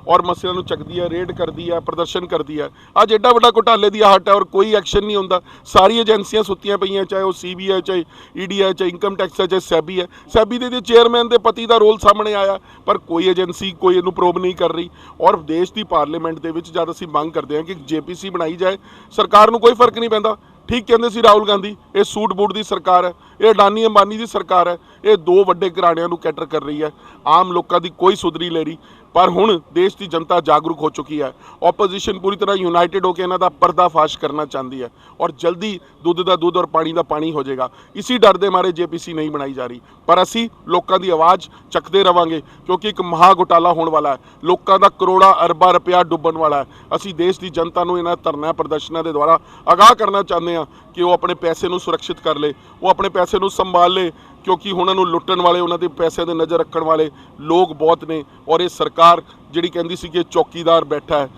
ਔਰ ਮਸਲਿਆਂ ਨੂੰ ਚੱਕਦੀ ਹੈ ਰੇਡ ਕਰਦੀ ਹੈ, ਪ੍ਰਦਰਸ਼ਨ ਕਰਦੀ ਹੈ, ਅੱਜ ਐਡਾ ਵੱਡਾ ਘੁਟਾਲੇ ਦੀ ਆਹਟ ਹੈ ਔਰ ਕੋਈ ਐਕਸ਼ਨ ਨਹੀਂ ਹੁੰਦਾ। ਸਾਰੀ ਏਜੰਸੀਆਂ ਸੁੱਤੀਆਂ ਪਈਆਂ, ਚਾਹੇ ਉਹ ਸੀਬੀ ਹੈ ਚਾਹੇ ਈਡੀ ਹੈ ਚਾਹੇ ਇਨਕਮ ਟੈਕਸ ਹੈ, ਚਾਹੇ ਸੈਬੀ ਹੈ। ਸੈਬੀ ਦੇ ਚੇਅਰਮੈਨ ਦੇ ਪਤੀ ਦਾ ਰੋਲ ਸਾਹਮਣੇ ਆਇਆ, ਪਰ ਕੋਈ ਏਜੰਸੀ ਕੋਈ ਇਹਨੂੰ ਪ੍ਰੋਬ ਨਹੀਂ ਕਰ ਰਹੀ। ਔਰ ਦੇਸ਼ ਦੀ ਪਾਰਲੀਮੈਂਟ ਦੇ ਵਿੱਚ ਜਦ ਅਸੀਂ ਮੰਗ ਕਰਦੇ ਹਾਂ ਕਿ ਜੇਪੀਸੀ ਬਣਾਈ ਜਾਏ, ਸਰਕਾਰ ਨੂੰ ਕੋਈ ਫ਼ਰਕ ਨਹੀਂ ਪੈਂਦਾ। ਠੀਕ ਕਹਿੰਦੇ ਸੀ ਰਾਹੁਲ ਗਾਂਧੀ, ਇਹ ਸੂਟ ਬੂਟ ਦੀ ਸਰਕਾਰ ਹੈ, ਇਹ ਅਡਾਨੀ ਅੰਬਾਨੀ ਦੀ ਸਰਕਾਰ ਹੈ, ਇਹ ਦੋ ਵੱਡੇ ਘਰਾਣਿਆਂ ਨੂੰ ਕੈਟਰ ਕਰ ਰਹੀ ਹੈ, ਆਮ ਲੋਕਾਂ ਦੀ ਕੋਈ ਸੁਧਰੀ ਲੈ ਰਹੀ ਪਰ ਹੁਣ ਦੇਸ਼ ਦੀ ਜਨਤਾ ਜਾਗਰੂਕ ਹੋ ਚੁੱਕੀ ਹੈ। ਆਪੋਜੀਸ਼ਨ ਪੂਰੀ ਤਰ੍ਹਾਂ ਯੂਨਾਈਟਿਡ ਹੋ ਕੇ ਇਹਨਾਂ ਦਾ ਪਰਦਾਫਾਸ਼ ਕਰਨਾ ਚਾਹੁੰਦੀ ਹੈ ਔਰ ਜਲਦੀ ਦੁੱਧ ਦਾ ਦੁੱਧ ਔਰ ਪਾਣੀ ਦਾ ਪਾਣੀ ਹੋ ਜਾਏਗਾ। ਇਸੀ ਡਰ ਦੇ ਮਾਰੇ ਜੇਪੀਸੀ ਨਹੀਂ ਬਣਾਈ ਜਾ ਰਹੀ। ਪਰ ਅਸੀਂ ਲੋਕਾਂ ਦੀ ਆਵਾਜ਼ ਚੱਕਦੇ ਰਵਾਂਗੇ ਕਿਉਂਕਿ ਇੱਕ ਮਹਾ ਘੁਟਾਲਾ ਹੋਣ ਵਾਲਾ ਹੈ। ਲੋਕਾਂ ਦਾ ਕਰੋੜਾਂ ਅਰਬਾਂ ਰੁਪਇਆ ਡੁੱਬਣ ਵਾਲਾ ਹੈ। ਅਸੀਂ ਦੇਸ਼ ਦੀ ਜਨਤਾ ਨੂੰ ਇਹਨਾਂ ਧਰਨਾ ਪ੍ਰਦਰਸ਼ਨਾਂ ਦੇ ਦੁਆਰਾ ਅਗਾਹ ਕਰਨਾ ਚਾਹੁੰਦੇ ਹਾਂ ਕਿ ਉਹ ਆਪਣੇ ਪੈਸੇ ਨੂੰ ਸੁਰੱਖਿਅਤ ਕਰ ਲੇ, ਉਹ ਆਪਣੇ ਪੈਸੇ ਨੂੰ ਸੰਭਾਲ ਲੇ, ਕਿਉਂਕਿ ਉਹਨਾਂ ਨੂੰ ਲੁੱਟਣ ਵਾਲੇ, ਉਹਨਾਂ ਦੇ ਪੈਸਿਆਂ ਦੇ ਨਜ਼ਰ ਰੱਖਣ ਵਾਲੇ ਲੋਕ ਬਹੁਤ ਨੇ ਔਰ ਇਹ ਸਰਕਾਰ ਜਿਹੜੀ ਕਹਿੰਦੀ ਸੀ ਕਿ ਚੌਕੀਦਾਰ ਬੈਠਾ ਹੈ,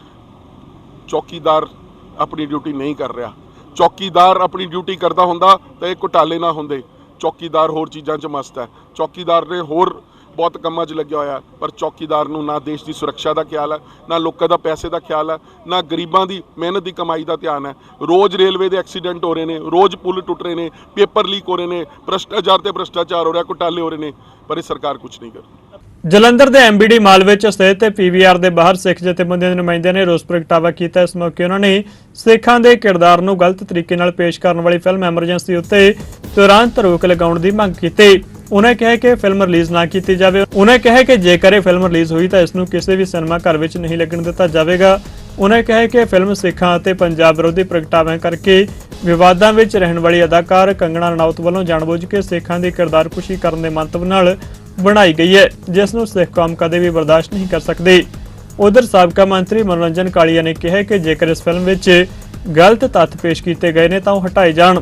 ਚੌਕੀਦਾਰ ਆਪਣੀ ਡਿਊਟੀ ਨਹੀਂ ਕਰ ਰਿਹਾ। ਚੌਕੀਦਾਰ ਆਪਣੀ ਡਿਊਟੀ ਕਰਦਾ ਹੁੰਦਾ ਤਾਂ ਇਹ ਘੁਟਾਲੇ ਨਾ ਹੁੰਦੇ। ਚੌਕੀਦਾਰ ਹੋਰ ਚੀਜ਼ਾਂ 'ਚ ਮਸਤ ਹੈ। ਚੌਕੀਦਾਰ ਨੇ ਹੋਰ ਬਹੁਤ ਕੰਮਾਂ 'ਚ ਲੱਗਿਆ ਹੋਇਆ, ਪਰ ਚੌਕੀਦਾਰ ਨੂੰ ਨਾ ਦੇਸ਼ ਦੀ ਸੁਰੱਖਿਆ ਦਾ ਖਿਆਲ ਹੈ, ਨਾ ਲੋਕਾਂ ਦਾ ਪੈਸੇ ਦਾ ਖਿਆਲ ਹੈ, ਨਾ ਗਰੀਬਾਂ ਦੀ ਮਿਹਨਤ ਦੀ ਕਮਾਈ ਦਾ ਧਿਆਨ ਹੈ। ਰੋਜ਼ ਰੇਲਵੇ ਦੇ ਐਕਸੀਡੈਂਟ ਹੋ ਰਹੇ ਨੇ, ਰੋਜ਼ ਪੁਲ ਟੁੱਟ ਰਹੇ ਨੇ, ਪੇਪਰ ਲੀਕ ਹੋ ਰਹੇ ਨੇ, ਭ੍ਰਸ਼ਟਾਚਾਰ ਤੇ ਭ੍ਰਸ਼ਟਾਚਾਰ ਹੋ ਰਿਹਾ, ਘੁਟਾਲੇ ਹੋ ਰਹੇ ਨੇ, ਪਰ ਇਹ ਸਰਕਾਰ ਕੁਝ ਨਹੀਂ ਕਰ ਰਹੀ ਜਲੰਧਰ ਦੇ ਐਮਬੀਡੀ ਮਾਲ ਵਿੱਚ ਸਥਿਤ ਪੀਵੀਆਰ ਦੇ ਬਾਹਰ ਸਿੱਖ ਜਥੇਬੰਦੀਆਂ ਦੇ ਨੁਮਾਇੰਦਿਆਂ ਨੇ ਰੋਸ ਪ੍ਰਗਟਾਵਾ ਕੀਤਾ। ਇਸ ਮੌਕੇ ਉਹਨਾਂ ਨੇ ਸਿੱਖਾਂ ਦੇ ਕਿਰਦਾਰ ਨੂੰ ਗਲਤ ਤਰੀਕੇ ਨਾਲ ਪੇਸ਼ ਕਰਨ ਵਾਲੀ ਫਿਲਮ ਐਮਰਜੈਂਸੀ ਉੱਤੇ ਤੁਰੰਤ ਰੋਕ ਲਗਾਉਣ ਦੀ ਮੰਗ ਕੀਤੀ। ਉਹਨਾਂ ਕਿਹਾ ਕਿ ਫਿਲਮ ਰਿਲੀਜ਼ ਨਾ ਕੀਤੀ ਜਾਵੇ। ਉਹਨਾਂ ਕਿਹਾ ਕਿ ਜੇਕਰ ਇਹ ਫਿਲਮ ਰਿਲੀਜ਼ ਹੋਈ ਤਾਂ ਇਸ ਨੂੰ ਕਿਸੇ ਵੀ ਸਿਨੇਮਾ ਘਰ ਵਿੱਚ ਨਹੀਂ ਲੱਗਣ ਦਿੱਤਾ ਜਾਵੇਗਾ। ਉਹਨਾਂ ਕਿਹਾ ਕਿ ਫਿਲਮ ਸਿੱਖਾਂ ਅਤੇ ਪੰਜਾਬ ਵਿਰੋਧੀ ਪ੍ਰਗਟਾਵਿਆਂ ਕਰਕੇ ਵਿਵਾਦਾਂ ਵਿੱਚ ਰਹਿਣ ਵਾਲੀ ਅਦਾਕਾਰ ਕੰਗਣਾ ਰਣੌਤ ਵੱਲੋਂ ਜਾਣਬੁੱਝ ਕੇ ਸਿੱਖਾਂ ਦੀ ਕਿਰਦਾਰਕੁਸ਼ੀ ਕਰਨ ਦੇ ਮੰਤਵ ਨਾਲ ਬਣਾਈ ਗਈ ਹੈ, ਜਿਸ ਨੂੰ ਸਿੱਖ ਕੌਮ ਕਦੇ ਵੀ ਬਰਦਾਸ਼ਤ ਨਹੀਂ ਕਰ ਸਕਦੀ। ਉਧਰ ਸਾਬਕਾ ਮੰਤਰੀ ਮਨੋਰੰਜਨ ਕਾਲੀਆ ਨੇ ਕਿਹਾ ਕਿ ਜੇਕਰ ਇਸ ਫਿਲਮ ਵਿੱਚ ਗਲਤ ਤੱਥ ਪੇਸ਼ ਕੀਤੇ ਗਏ ਨੇ ਤਾਂ ਉਹ ਹਟਾਏ ਜਾਣ।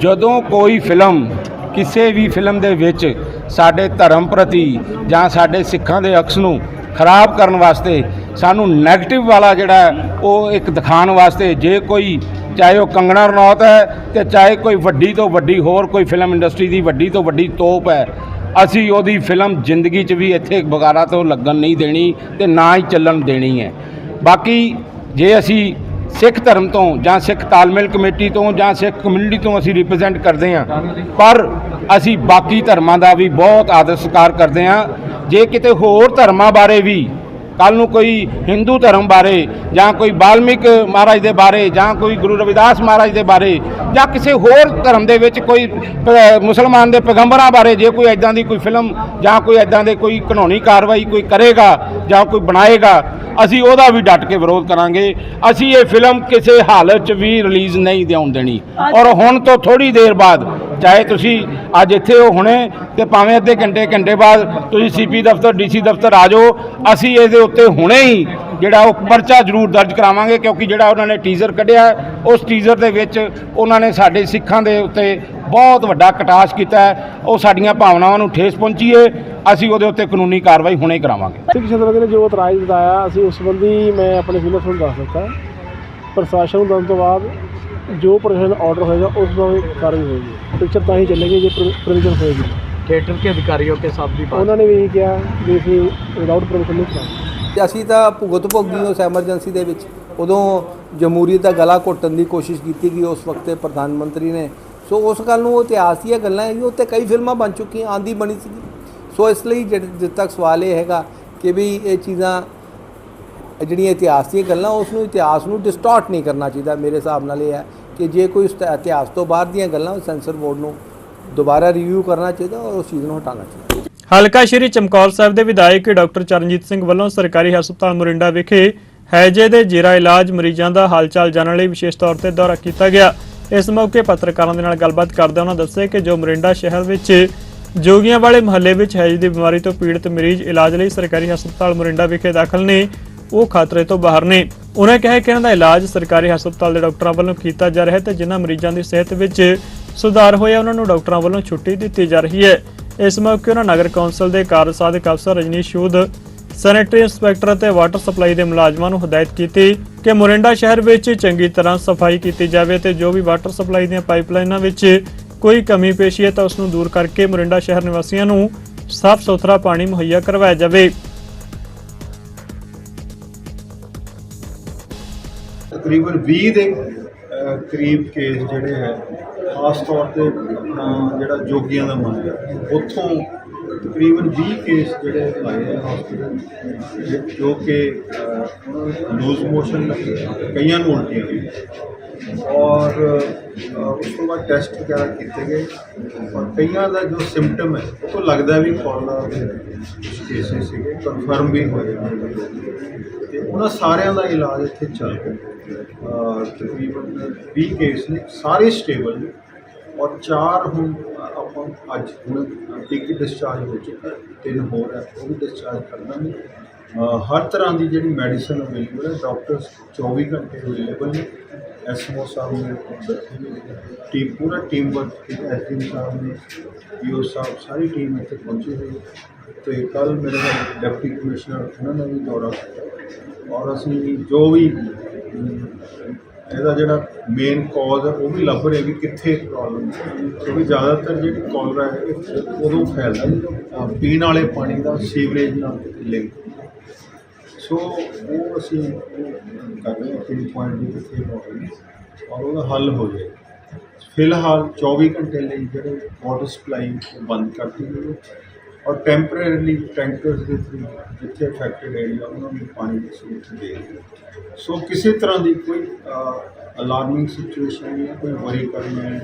ਜਦੋਂ ਕੋਈ ਫਿਲਮ, ਕਿਸੇ ਵੀ ਫਿਲਮ ਦੇ ਵਿੱਚ ਸਾਡੇ ਧਰਮ ਪ੍ਰਤੀ ਜਾਂ ਸਾਡੇ ਸਿੱਖਾਂ ਦੇ ਅਕਸ ਨੂੰ ਖਰਾਬ ਕਰਨ ਵਾਸਤੇ ਸਾਨੂੰ 네ਗੇਟਿਵ ਵਾਲਾ ਜਿਹੜਾ ਉਹ ਇੱਕ ਦਿਖਾਉਣ ਵਾਸਤੇ ਜੇ ਕੋਈ, ਚਾਹੇ ਉਹ ਕੰਗਣਾ ਰਣੌਤ ਹੈ ਤੇ ਚਾਹੇ ਕੋਈ ਵੱਡੀ ਤੋਂ ਵੱਡੀ ਹੋਰ ਕੋਈ ਫਿਲਮ ਇੰਡਸਟਰੀ ਦੀ ਵੱਡੀ ਤੋਂ ਵੱਡੀ ਤੋਪ ਹੈ, ਅਸੀਂ ਉਹਦੀ ਫਿਲਮ ਜ਼ਿੰਦਗੀ 'ਚ ਵੀ ਇੱਥੇ ਬਗਾਰਾ ਤੋਂ ਲੱਗਣ ਨਹੀਂ ਦੇਣੀ ਤੇ ਨਾ ਹੀ ਚੱਲਣ ਦੇਣੀ ਹੈ। ਬਾਕੀ ਜੇ ਅਸੀਂ ਸਿੱਖ ਧਰਮ ਤੋਂ ਜਾਂ ਸਿੱਖ ਤਾਲਮੇਲ ਕਮੇਟੀ ਤੋਂ ਜਾਂ ਸਿੱਖ ਕਮਿਊਨਿਟੀ ਤੋਂ ਅਸੀਂ ਰਿਪਰੈਜ਼ੈਂਟ ਕਰਦੇ ਹਾਂ। ਪਰ ਅਸੀਂ ਬਾਕੀ ਧਰਮਾਂ ਦਾ ਵੀ ਬਹੁਤ ਆਦਰ ਸਤਿਕਾਰ ਕਰਦੇ ਹਾਂ। ਜੇ ਕਿਤੇ ਹੋਰ ਧਰਮਾਂ ਬਾਰੇ ਵੀ ਕੱਲ ਨੂੰ ਕੋਈ ਹਿੰਦੂ ਧਰਮ ਬਾਰੇ ਜਾਂ ਕੋਈ ਬਾਲਮਿਕ ਮਹਾਰਾਜ ਦੇ ਬਾਰੇ ਜਾਂ ਕੋਈ ਗੁਰੂ ਰਵਿਦਾਸ ਮਹਾਰਾਜ ਦੇ ਬਾਰੇ ਜਾਂ ਕਿਸੇ ਹੋਰ ਧਰਮ ਦੇ ਵਿੱਚ ਕੋਈ ਮੁਸਲਮਾਨ ਦੇ ਪੈਗੰਬਰਾਂ ਬਾਰੇ ਜੇ ਕੋਈ ਐਦਾਂ ਦੀ ਕੋਈ ਫਿਲਮ ਜਾਂ ਕੋਈ ਐਦਾਂ ਦੇ ਕੋਈ ਕਾਨੂੰਨੀ ਕਾਰਵਾਈ ਕੋਈ ਕਰੇਗਾ ਜਾਂ ਕੋਈ ਬਣਾਏਗਾ ਅਸੀਂ ਉਹਦਾ ਵੀ ਡਟ ਕੇ ਵਿਰੋਧ ਕਰਾਂਗੇ। ਅਸੀਂ ਇਹ ਫਿਲਮ ਕਿਸੇ ਹਾਲਤ 'ਚ ਵੀ ਰਿਲੀਜ਼ ਨਹੀਂ ਦੇਉਣ ਦੇਣੀ। ਔਰ ਹੁਣ ਤੋਂ ਥੋੜੀ ਦੇਰ ਬਾਅਦ ਚਾਹੇ ਤੁਸੀਂ ਅੱਜ ਇੱਥੇ ਹੋ ਹੁਣੇ ਤੇ ਭਾਵੇਂ ਅੱਧੇ ਘੰਟੇ ਘੰਟੇ ਬਾਅਦ ਤੁਸੀਂ ਸੀਪੀ ਦਫ਼ਤਰ ਡੀਸੀ ਦਫ਼ਤਰ ਆ ਜਾਓ ਅਸੀਂ ਇਹਦੇ ਉੱਤੇ ਹੁਣੇ ਹੀ ਜਿਹੜਾ ਉਹ ਪਰਚਾ ਜ਼ਰੂਰ ਦਰਜ ਕਰਾਵਾਂਗੇ, ਕਿਉਂਕਿ ਜਿਹੜਾ ਉਹਨਾਂ ਨੇ ਟੀਜ਼ਰ ਕੱਢਿਆ, ਉਸ ਟੀਜ਼ਰ ਦੇ ਵਿੱਚ ਉਹਨਾਂ ਨੇ ਸਾਡੇ ਸਿੱਖਾਂ ਦੇ ਉੱਤੇ ਬਹੁਤ ਵੱਡਾ ਕਟਾਸ਼ ਕੀਤਾ ਹੈ। ਉਹ ਸਾਡੀਆਂ ਭਾਵਨਾਵਾਂ ਨੂੰ ਠੇਸ ਪਹੁੰਚੀ ਹੈ ਅਸੀਂ ਉਹਦੇ ਉੱਤੇ ਕਾਨੂੰਨੀ ਕਾਰਵਾਈ ਹੁਣੇ ਹੀ ਕਰਾਵਾਂਗੇ। ਸਿੱਖ ਜਥੇਬੰਦੀ ਨੇ ਜੋ ਇਤਰਾਜ਼ ਜਤਾਇਆ, ਅਸੀਂ ਉਸ ਸੰਬੰਧੀ ਮੈਂ ਆਪਣੇ ਜ਼ਿਲ੍ਹਾ ਤੁਹਾਨੂੰ ਦੱਸ ਦਿੱਤਾ। ਪ੍ਰਸ਼ਾਸਨ ਨੂੰ ਦੱਸਣ ਤੋਂ ਬਾਅਦ ਜੋ ਪ੍ਰਸ਼ਾਸਨ ਆਰਡਰ ਹੋਏਗਾ, ਉਸ ਦਾ ਕਾਰਵਾਈ ਹੋਏਗੀ। ਪਿਕਚਰ ਤਾਂ ਹੀ ਚੱਲੇਗੀ, ਜੇ ਪ੍ਰੋਵੀਜ਼ਨ ਹੋਏਗੀ। थिएटर के अधिकारियों के साथ भी बात ਉਹਨਾਂ ਨੇ ਵੀ ਇਹੀ ਕਿਹਾ ਵੀ ਅਸੀਂ ਵਿਦਆਊਟ ਪਰਮਿਸ਼ਨ ਨਹੀਂ ਚਲਾਉਂਦੇ ਤੇ ਅਸੀਂ ਤਾਂ ਭੁਗਤ ਭੋਗੀ ਉਸ ਐਮਰਜੈਂਸੀ ਦੇ ਵਿੱਚ ਉਦੋਂ ਜਮਹੂਰੀਅਤ ਦਾ ਗਲਾ ਘੁੱਟਣ ਦੀ ਕੋਸ਼ਿਸ਼ ਕੀਤੀ ਗਈ ਉਸ ਵਕਤ ਦੇ ਪ੍ਰਧਾਨ ਮੰਤਰੀ ਨੇ ਸੋ ਉਸ ਗੱਲ ਨੂੰ ਉਹ ਇਤਿਹਾਸ ਦੀਆਂ ਗੱਲਾਂ ਹੈਗੀਆਂ ਉੱਤੇ ਕਈ ਫਿਲਮਾਂ ਬਣ ਚੁੱਕੀਆਂ ਆਂਦੀ ਬਣੀ ਸੀ ਸੋ ਇਸ ਲਈ ਜਿਹੜੇ- ਜਿੱਥੇ ਤੱਕ ਸਵਾਲ ਇਹ ਹੈਗਾ ਕਿ ਵੀ ਇਹ ਚੀਜ਼ਾਂ ਇਹ ਜਿਹੜੀਆਂ ਇਤਿਹਾਸ ਦੀਆਂ ਗੱਲਾਂ ਉਸ ਨੂੰ ਇਤਿਹਾਸ ਨੂੰ ਡਿਸਟੋਰਟ ਨਹੀਂ ਕਰਨਾ ਚਾਹੀਦਾ ਮੇਰੇ ਹਿਸਾਬ ਨਾਲ ਇਹ ਹੈ ਕਿ ਜੇ ਕੋਈ ਉਸ ਤ- ਇਤਿਹਾਸ ਤੋਂ ਬਾਅਦ ਦੀਆਂ ਗੱਲਾਂ ਸੈਂਸਰ ਬੋਰਡ ਨੂੰ ਦੁਬਾਰਾ ਰਿਵਿਊ ਕਰਨਾ ਚਾਹੀਦਾ ਔਰ ਉਸ ਚੀਜ਼ ਨੂੰ ਹਟਾਉਣਾ ਚਾਹੀਦਾ। ਹਲਕਾ ਸ਼੍ਰੀ ਚਮਕੌਰ ਸਾਹਿਬ ਦੇ ਵਿਧਾਇਕ ਡਾਕਟਰ ਚਰਨਜੀਤ ਸਿੰਘ ਵੱਲੋਂ ਸਰਕਾਰੀ ਹਸਪਤਾਲ ਮੁਰਿੰਡਾ ਵਿਖੇ ਹੈਜੇ ਦੇ ਜੀਰਾ ਇਲਾਜ ਮਰੀਜ਼ਾਂ ਦਾ ਹਾਲਚਾਲ ਜਾਣਨ ਲਈ ਵਿਸ਼ੇਸ਼ ਤੌਰ ਤੇ ਦੌਰਾ ਕੀਤਾ ਗਿਆ। ਇਸ ਮੌਕੇ ਪੱਤਰਕਾਰਾਂ ਦੇ ਨਾਲ ਗੱਲਬਾਤ ਕਰਦੇ ਉਹਨਾਂ ਦੱਸਿਆ ਕਿ ਜੋ ਮੁਰਿੰਡਾ ਸ਼ਹਿਰ ਵਿੱਚ ਜੋਗੀਆਂ ਵਾਲੇ ਮਹੱਲੇ ਵਿੱਚ ਹੈਜ ਦੀ ਬਿਮਾਰੀ ਤੋਂ ਪੀੜਤ ਮਰੀਜ਼ ਇਲਾਜ ਲਈ ਸਰਕਾਰੀ ਹਸਪਤਾਲ ਮੁਰਿੰਡਾ ਵਿਖੇ ਦਾਖਲ ਨੇ, ਉਹ ਖਤਰੇ ਤੋਂ ਬਾਹਰ ਨੇ। ਉਹਨਾਂ ਕਿਹਾ ਕਿ ਇਹਨਾਂ ਦਾ ਇਲਾਜ ਸਰਕਾਰੀ ਹਸਪਤਾਲ ਦੇ ਡਾਕਟਰਾਂ ਵੱਲੋਂ ਕੀਤਾ ਜਾ ਰਿਹਾ ਹੈ ਤੇ ਜਿਨ੍ਹਾਂ ਮਰੀਜ਼ਾਂ ਦੀ ਸਿਹਤ ਵਿੱਚ ਸੁਧਾਰ ਹੋਇਆ, ਉਹਨਾਂ ਨੂੰ ਡਾਕਟਰਾਂ ਵੱਲੋਂ ਛੁੱਟੀ ਦਿੱਤੀ ਜਾ ਰਹੀ ਹੈ। ਇਸ ਮੌਕੇ ਉਹਨਾਂ ਨਗਰ ਕੌਂਸਲ ਦੇ ਕਾਰਜਸਾਧਕ ਅਫਸਰ ਰਜਨੀਸ਼ ਸ਼ੂਦ ਸੈਨੇਟਰੀ ਇੰਸਪੈਕਟਰ ਅਤੇ ਵਾਟਰ ਸਪਲਾਈ ਦੇ ਮੁਲਾਜ਼ਮਾਂ ਨੂੰ ਹਦਾਇਤ ਕੀਤੀ ਕਿ ਮੋਰਿੰਡਾ ਸ਼ਹਿਰ ਵਿੱਚ ਚੰਗੀ ਤਰ੍ਹਾਂ ਸਫ਼ਾਈ ਕੀਤੀ ਜਾਵੇ ਤੇ ਜੋ ਵੀ ਵਾਟਰ ਸਪਲਾਈ ਦੀਆਂ ਪਾਈਪਲਾਈਨਾਂ ਵਿੱਚ ਕੋਈ ਕਮੀ ਪੇਸ਼ੀ ਹੈ ਤਾਂ ਉਸ ਨੂੰ ਦੂਰ ਕਰਕੇ ਮੋਰਿੰਡਾ ਸ਼ਹਿਰ ਨਿਵਾਸੀਆਂ ਨੂੰ ਸਾਫ਼ ਸੁਥਰਾ ਪਾਣੀ ਮੁਹੱਈਆ ਕਰਵਾਇਆ ਜਾਵੇ। ਤਕਰੀਬਨ 20 ਦੇ ਕਰੀਬ ਕੇਸ ਜਿਹੜੇ ਹੈ ਖਾਸ ਤੌਰ ਤੇ ਆਪਣਾ ਜਿਹੜਾ ਜੋਗੀਆਂ ਦਾ ਮੰਦਿਰ ਹੈ, ਉੱਥੋਂ ਤਕਰੀਬਨ 20 ਕੇਸ ਜਿਹੜੇ ਆਏ ਆ ਹਸਪੀਟਲ ਜੋ ਕਿ ਲੂਜ਼ ਮੋਸ਼ਨ ਕਈਆਂ ਨੂੰ ਉਲਟੀਆਂ ਵੀ। ਔਰ ਉਸ ਤੋਂ ਬਾਅਦ ਟੈਸਟ ਵਗੈਰਾ ਕੀਤੇ ਗਏ। ਔਰ ਕਈਆਂ ਦਾ ਜੋ ਸਿੰਪਟਮ ਹੈ, ਉਹ ਤੋਂ ਲੱਗਦਾ ਵੀ ਕੋਰੋਨਾ ਦੇ ਕੇਸਿਸ ਸੀਗੇ ਕਨਫਰਮ ਵੀ ਹੋਏ ਤੇ ਉਹਨਾਂ ਸਾਰਿਆਂ ਦਾ ਇਲਾਜ ਇੱਥੇ ਚੱਲ ਰਿਹਾ। ਤਕਰੀਬਨ 20 ਕੇਸ ਨੇ, ਸਾਰੇ ਸਟੇਬਲ ਨੇ। ਔਰ ਚਾਰ ਹੁਣ ਆਪਾਂ ਅੱਜ ਹੁਣ ਇੱਕ ਡਿਸਚਾਰਜ ਹੋ ਚੁੱਕਾ ਤਿੰਨ ਹੋਰ ਹੈ, ਉਹ ਵੀ ਡਿਸਚਾਰਜ ਕਰਨਾ ਨੇ। ਹਰ ਤਰ੍ਹਾਂ ਦੀ ਜਿਹੜੀ ਮੈਡੀਸਨ ਅਵੇਲੇਬਲ ਹੈ ਡਾਕਟਰਸ 24 ਘੰਟੇ ਅਵੇਲੇਬਲ ਨੇ। ਐਸਐਮਓ ਸਾਹਿਬ ਨੇ ਬੈਠੇ ਨੇ ਟੀਮ, ਪੂਰਾ ਟੀਮ ਵਰਕ ਐਸਡੀਐਮ ਸਾਹਿਬ ਨੇ, ਪੀਓ ਸਾਹਿਬ, ਸਾਰੀ ਟੀਮ ਇੱਥੇ ਪਹੁੰਚੀ ਹੋਈ ਹੈ। ਤੇ ਕੱਲ ਮੇਰੇ ਨਾਲ ਡਿਪਟੀ ਕਮਿਸ਼ਨਰ, ਉਹਨਾਂ ਨੇ ਵੀ ਦੌਰਾ ਕੀਤਾ। ਔਰ ਅਸੀਂ ਜੋ ਵੀ, ਇਹਦਾ ਜਿਹੜਾ ਮੇਨ ਕਾਜ਼ ਹੈ, ਉਹ ਵੀ ਲੱਭ ਰਹੇ ਵੀ ਕਿੱਥੇ ਪ੍ਰੋਬਲਮ ਕਿਉਂਕਿ ਜ਼ਿਆਦਾਤਰ ਜਿਹੜੀ ਕੋਲਰਾ ਹੈ ਉਦੋਂ ਫੈਲਦਾ ਪੀਣ ਵਾਲੇ ਪਾਣੀ ਦਾ ਸੀਵਰੇਜ ਨਾਲ ਲਿੰਕ ਸੋ ਉਹ ਅਸੀਂ ਉਹ ਕਰ ਰਹੇ ਹਾਂ ਪਿੰਨ ਪੁਆਇੰਟ ਵੀ ਕਿੱਥੇ ਪ੍ਰੋਬਲਮ ਹੈ ਔਰ ਉਹਦਾ ਹੱਲ ਹੋ ਜਾਏ ਫਿਲਹਾਲ 24 ਘੰਟੇ ਲਈ ਜਿਹੜੇ ਵਾਟਰ ਸਪਲਾਈ ਬੰਦ ਕਰਤੀ ਗਈ ਔਰ ਟੈਂਪਰੇਰੀਲੀ ਟੈਂਕਰਸ ਦੇ ਥਰੂ ਜਿੱਥੇ ਅਫੈਕਟਡ ਏਰੀਆ ਉਹਨਾਂ ਨੂੰ ਪਾਣੀ ਦੀ ਸਹੂਲਤ ਦੇ ਰਹੀ ਸੋ ਕਿਸੇ ਤਰ੍ਹਾਂ ਦੀ ਕੋਈ ਅਲਾਰਮਿੰਗ ਸਿਚੁਏਸ਼ਨ ਨਹੀਂ ਕੋਈ ਵਰੀ ਕਰਨ ਵਾਲੀ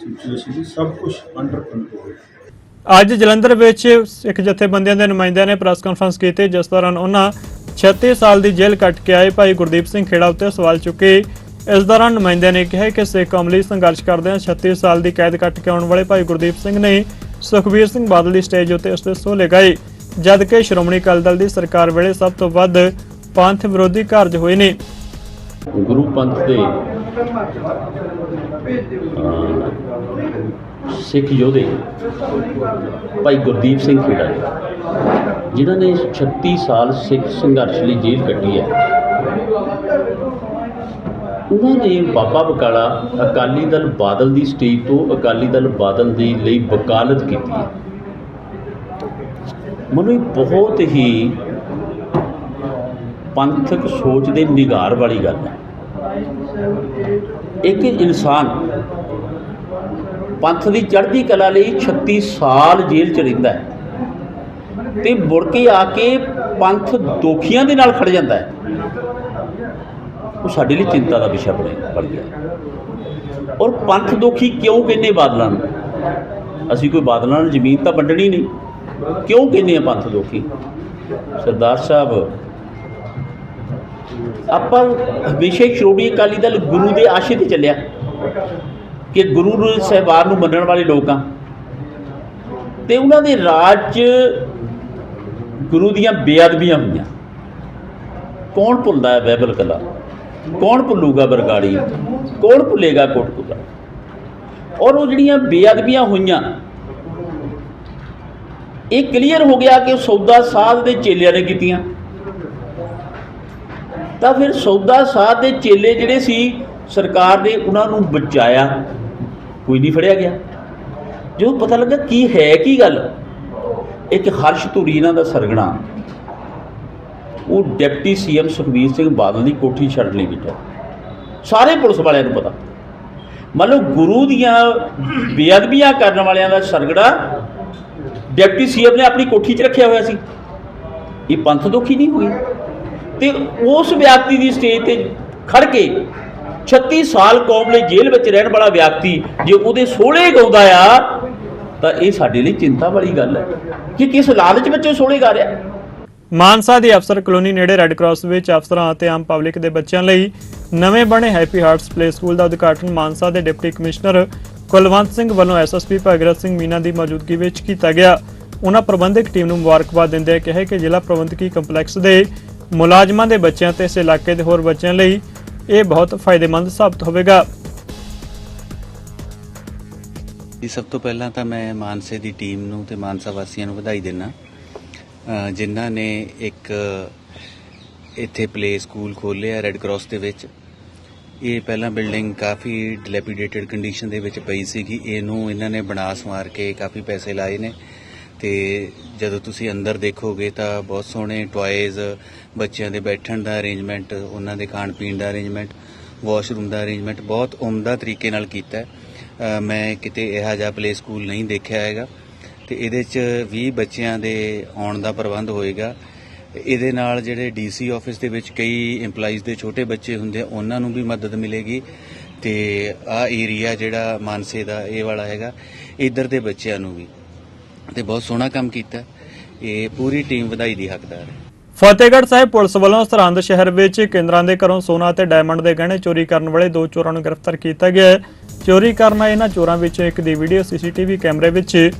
ਸਿਚੁਏਸ਼ਨ ਨਹੀਂ, ਸਭ ਕੁਝ ਅੰਡਰ ਕੰਟਰੋਲ ਹੈ। ਅੱਜ ਜਲੰਧਰ ਵਿੱਚ ਸਿੱਖ ਜਥੇਬੰਦੀਆਂ ਦੇ ਨੁਮਾਇੰਦਿਆਂ ਨੇ ਪ੍ਰੈਸ ਕਾਨਫਰੰਸ ਕੀਤੀ, ਜਿਸ ਦੌਰਾਨ ਉਹਨਾਂ 36 ਸਾਲ ਦੀ ਜੇਲ੍ਹ ਕੱਟ ਕੇ ਆਏ ਭਾਈ ਗੁਰਦੀਪ ਸਿੰਘ ਖੇੜਾ ਉੱਤੇ ਸਵਾਲ ਚੁੱਕੇ। ਇਸ ਦੌਰਾਨ ਨੁਮਾਇੰਦਿਆਂ ਨੇ ਕਿਹਾ ਕਿ ਸਿੱਖ ਕੌਮ ਲਈ ਸੰਘਰਸ਼ ਕਰਦਿਆਂ 36 ਸਾਲ ਦੀ ਕੈਦ ਕੱਟ ਕੇ ਆਉਣ ਵਾਲੇ ਭਾਈ ਗੁਰਦੀਪ ਸਿੰਘ ਨੇ ਸੁਖਬੀਰ ਸਿੰਘ ਬਾਦਲ ਦੀ ਸਟੇਜ ਉੱਤੇ ਉਸਦੇ ਸੋਹ ਲਗਾਏ ਜਦ ਕਿ ਸ਼੍ਰੋਮਣੀ ਅਕਾਲੀ ਦਲ ਦੀ ਸਰਕਾਰ ਵੇਲੇ ਸਭ ਤੋਂ ਵੱਧ ਪੰਥ ਵਿਰੋਧੀ ਕਾਰਜ ਹੋਏ ਨੇ। ਗੁਰੂ ਪੰਥ ਦੇ ਸਿੱਖ ਯੋਧੇ ਭਾਈ ਗੁਰਦੀਪ ਸਿੰਘ ਖੇੜਾ ਜੀ, ਜਿਨ੍ਹਾਂ ਨੇ 36 ਸਾਲ ਸਿੱਖ ਸੰਘਰਸ਼ ਲਈ ਜੇਲ੍ਹ ਕੱਟੀ ਹੈ। ਉਹਨਾਂ ਨੇ ਬਾਬਾ ਬਕਾਲਾ ਅਕਾਲੀ ਦਲ ਬਾਦਲ ਦੀ ਸਟੇਜ ਤੋਂ ਅਕਾਲੀ ਦਲ ਬਾਦਲ ਦੇ ਲਈ ਵਕਾਲਤ ਕੀਤੀ ਹੈ। ਮੈਨੂੰ ਇਹ ਬਹੁਤ ਹੀ ਪੰਥਕ ਸੋਚ ਦੇ ਨਿਗਾਰ ਵਾਲੀ ਗੱਲ ਹੈ। ਇੱਕ ਇਨਸਾਨ ਪੰਥ ਦੀ ਚੜ੍ਹਦੀ ਕਲਾ ਲਈ 36 ਸਾਲ ਜੇਲ੍ਹ 'ਚ ਰਹਿੰਦਾ ਹੈ। ਤੇ ਮੁੜ ਕੇ ਆ ਕੇ ਪੰਥ ਦੋਖੀਆਂ ਦੇ ਨਾਲ ਖੜ ਜਾਂਦਾ ਹੈ। ਉਹ ਸਾਡੇ ਲਈ ਚਿੰਤਾ ਦਾ ਵਿਸ਼ਾ ਬਣੇ ਬਣ ਗਿਆ। ਔਰ ਪੰਥ ਦੋਖੀ ਕਿਉਂ ਕਹਿੰਦੇ ਬਾਦਲਾਂ ਨੂੰ? ਅਸੀਂ ਕੋਈ ਬਾਦਲਾਂ ਨੂੰ ਜ਼ਮੀਨ ਤਾਂ ਵੰਡਣੀ ਨਹੀਂ। ਕਿਉਂ ਕਹਿੰਦੇ ਆ ਪੰਥ ਦੋਖੀ? ਸਰਦਾਰ ਸਾਹਿਬ, ਆਪਾਂ ਹਮੇਸ਼ਾ ਸ਼੍ਰੋਮਣੀ ਅਕਾਲੀ ਦਲ ਗੁਰੂ ਦੇ ਆਸ਼ੇ ਤੇ ਚੱਲਿਆ। ਕਿ ਗੁਰੂ ਨੂੰ ਸਹਿਬਾਨ ਨੂੰ ਮੰਨਣ ਵਾਲੇ ਲੋਕ ਆ। ਤੇ ਉਹਨਾਂ ਦੇ ਰਾਜ 'ਚ ਗੁਰੂ ਦੀਆਂ ਬੇਅਦਬੀਆਂ ਹੋਈਆਂ। ਕੌਣ ਭੁੱਲਦਾ ਹੈ ਬਾਈਬਲ ਕਲਾ? ਕੌਣ ਭੁੱਲੂਗਾ ਬਰਗਾੜੀ? ਕੌਣ ਭੁੱਲੇਗਾ ਕੋਟਕਪੂਰਾ ਔਰ ਉਹ ਜਿਹੜੀਆਂ ਬੇਅਦਬੀਆਂ ਹੋਈਆਂ, ਇਹ ਕਲੀਅਰ ਹੋ ਗਿਆ ਕਿ ਸੌਦਾ ਸਾਧ ਦੇ ਚੇਲਿਆਂ ਨੇ ਕੀਤੀਆਂ। ਤਾਂ ਫਿਰ ਸੌਦਾ ਸਾਧ ਦੇ ਚੇਲੇ ਜਿਹੜੇ ਸੀ, ਸਰਕਾਰ ਨੇ ਉਹਨਾਂ ਨੂੰ ਬਚਾਇਆ। ਕੋਈ ਨਹੀਂ ਫੜਿਆ ਗਿਆ। ਜਦੋਂ ਪਤਾ ਲੱਗਾ ਕੀ ਹੈ ਕੀ ਗੱਲ, ਇੱਕ ਹਰਸ਼ ਧੂਰੀ ਇਹਨਾਂ ਦਾ ਸਰਗਣਾ। ਉਹ ਡਿਪਟੀ ਸੀਐਮ ਸੁਖਬੀਰ ਸਿੰਘ ਬਾਦਲ ਦੀ ਕੋਠੀ ਛੱਡ ਲਈ ਬੈਠਾ ਸਾਰੇ ਪੁਲਿਸ ਵਾਲਿਆਂ ਨੂੰ ਪਤਾ। ਮੰਨ ਲਓ ਗੁਰੂ ਦੀਆਂ ਬੇਅਦਬੀਆਂ ਕਰਨ ਵਾਲਿਆਂ ਦਾ ਸਰਗੜਾ ਡਿਪਟੀ ਸੀਐਮ ਨੇ ਆਪਣੀ ਕੋਠੀ 'ਚ ਰੱਖਿਆ ਹੋਇਆ ਸੀ। ਇਹ ਪੰਥ ਦੋਖੀ ਨਹੀਂ ਹੋਈ ਤੇ ਉਸ ਵਿਅਕਤੀ ਦੀ ਸਟੇਜ ਤੇ ਖੜ ਕੇ 36 ਸਾਲ ਕੌਮ ਲਈ ਜੇਲ੍ਹ ਵਿੱਚ ਰਹਿਣ ਵਾਲਾ ਵਿਅਕਤੀ ਜੇ ਉਹਦੇ ਸੋਹਲੇ ਗਾਉਂਦਾ ਆ, ਤਾਂ ਇਹ ਸਾਡੇ ਲਈ ਚਿੰਤਾ ਵਾਲੀ ਗੱਲ ਹੈ। ਕਿ ਕਿਸ ਲਾਲਚ ਵਿੱਚ ਉਹ ਸੋਹਲੇ ਗਾ ਰਿਹਾ? ਮਾਨਸਾ ਦੀ ਅਫਸਰ ਕਲੋਨੀ ਨੇੜੇ ਰੈੱਡ ਕਰਾਸ ਵਿੱਚ ਅਫਸਰਾਂ ਅਤੇ ਆਮ ਪਬਲਿਕ ਦੇ ਬੱਚਿਆਂ ਲਈ ਨਵੇਂ ਬਣੇ ਹੈਪੀ ਹਾਰਟਸ ਪਲੇ ਸਕੂਲ ਦਾ ਉਦਘਾਟਨ ਮਾਨਸਾ ਦੇ ਡਿਪਟੀ ਕਮਿਸ਼ਨਰ ਕੁਲਵੰਤ ਸਿੰਘ ਵੱਲੋਂ ਐਸਐਸਪੀ ਭਗਰਤ ਸਿੰਘ ਮੀਨਾ ਦੀ ਮੌਜੂਦਗੀ ਵਿੱਚ ਕੀਤਾ ਗਿਆ। ਉਹਨਾਂ ਪ੍ਰਬੰਧਕ ਟੀਮ ਨੂੰ ਮੁਬਾਰਕਬਾਦ ਦਿੰਦਿਆਂ ਕਿਹਾ ਕਿ ਜ਼ਿਲ੍ਹਾ ਪ੍ਰਬੰਧਕੀ ਕੰਪਲੈਕਸ ਦੇ ਮੁਲਾਜ਼ਮਾਂ ਦੇ ਬੱਚਿਆਂ ਤੇ ਇਸ ਇਲਾਕੇ ਦੇ ਹੋਰ ਬੱਚਿਆਂ ਲਈ ਇਹ ਬਹੁਤ ਫਾਇਦੇਮੰਦ ਸਾਬਤ ਹੋਵੇਗਾ। ਜੀ, ਸਭ ਤੋਂ ਪਹਿਲਾਂ ਤਾਂ ਮੈਂ ਮਾਨਸੇ ਦੀ ਟੀਮ ਨੂੰ ਤੇ ਮਾਨਸਾ ਵਾਸੀਆਂ ਨੂੰ ਵਧਾਈ ਦਿੰਦਾ। ਜਿਨ੍ਹਾਂ ਨੇ ਇੱਕ ਇੱਥੇ ਪਲੇ ਸਕੂਲ ਖੋਲ੍ਹਿਆ ਰੈੱਡ ਕਰਾਸ ਦੇ ਵਿੱਚ। ਇਹ ਪਹਿਲਾਂ ਬਿਲਡਿੰਗ ਕਾਫੀ ਡਿਲੈਪੀਡੇਟਡ ਕੰਡੀਸ਼ਨ ਦੇ ਵਿੱਚ ਪਈ ਸੀਗੀ। ਇਹਨੂੰ ਇਹਨਾਂ ਨੇ ਬਣਾ ਸਵਾਰ ਕੇ ਕਾਫੀ ਪੈਸੇ ਲਾਏ ਨੇ। ਤੇ ਜਦੋਂ ਤੁਸੀਂ ਅੰਦਰ ਦੇਖੋਗੇ ਤਾਂ ਬਹੁਤ ਸੋਹਣੇ ਟੁਆਇਜ਼ ਬੱਚਿਆਂ ਦੇ ਬੈਠਣ ਦਾ ਅਰੇਂਜਮੈਂਟ ਉਹਨਾਂ ਦੇ ਖਾਣ ਪੀਣ ਦਾ ਅਰੇਂਜਮੈਂਟ ਵਾਸ਼ਰੂਮ ਦਾ ਅਰੇਂਜਮੈਂਟ ਬਹੁਤ ਉਮਦਾ ਤਰੀਕੇ ਨਾਲ ਕੀਤਾ ਹੈ। ਮੈਂ ਕਿਤੇ ਇਹੋ ਜਿਹਾ ਪਲੇ ਸਕੂਲ ਨਹੀਂ ਦੇਖਿਆ ਹੈਗਾ ਤੇ ਇਹਦੇ 'ਚ 20 ਬੱਚਿਆਂ ਦੇ ਆਉਣ ਦਾ ਪ੍ਰਬੰਧ ਹੋਏਗਾ। ਇਹਦੇ ਨਾਲ ਜਿਹੜੇ ਡੀਸੀ ਆਫਿਸ ਦੇ ਵਿੱਚ ਕਈ EMPLOYEES ਦੇ ਛੋਟੇ ਬੱਚੇ ਹੁੰਦੇ ਆ, ਉਹਨਾਂ ਨੂੰ ਵੀ ਮਦਦ ਮਿਲੇਗੀ ਤੇ ਆ ਏਰੀਆ ਜਿਹੜਾ ਮਾਨਸੇ ਦਾ ਇਹ ਵਾਲਾ ਹੈਗਾ, ਇਧਰ ਦੇ ਬੱਚਿਆਂ ਨੂੰ ਵੀ। ਤੇ ਬਹੁਤ ਸੋਹਣਾ ਕੰਮ ਕੀਤਾ। ਇਹ ਪੂਰੀ ਟੀਮ ਵਧਾਈ ਦੀ ਹੱਕਦਾਰ ਹੈ। ਫਤਿਹਗੜ੍ਹ ਸਾਹਿਬ ਪੁਲਿਸ ਵੱਲੋਂ ਸਰਹੰਦ ਸ਼ਹਿਰ ਵਿੱਚ ਕੇਂਦਰਾਂ ਦੇ ਘਰੋਂ ਸੋਨਾ ਅਤੇ ਡਾਇਮੰਡ ਦੇ ਗਹਿਣੇ ਚੋਰੀ ਕਰਨ ਵਾਲੇ ਦੋ ਚੋਰਾਂ ਨੂੰ ਗ੍ਰਿਫਤਾਰ ਕੀਤਾ ਗਿਆ ਹੈ। ਚੋਰੀ ਕਰਨ ਆਏ ਇਹਨਾਂ ਚੋਰਾਂ ਵਿੱਚੋਂ ਇੱਕ ਦੀ ਵੀਡੀਓ ਸੀਸੀਟੀਵੀ ਕੈਮਰੇ ਵਿੱਚ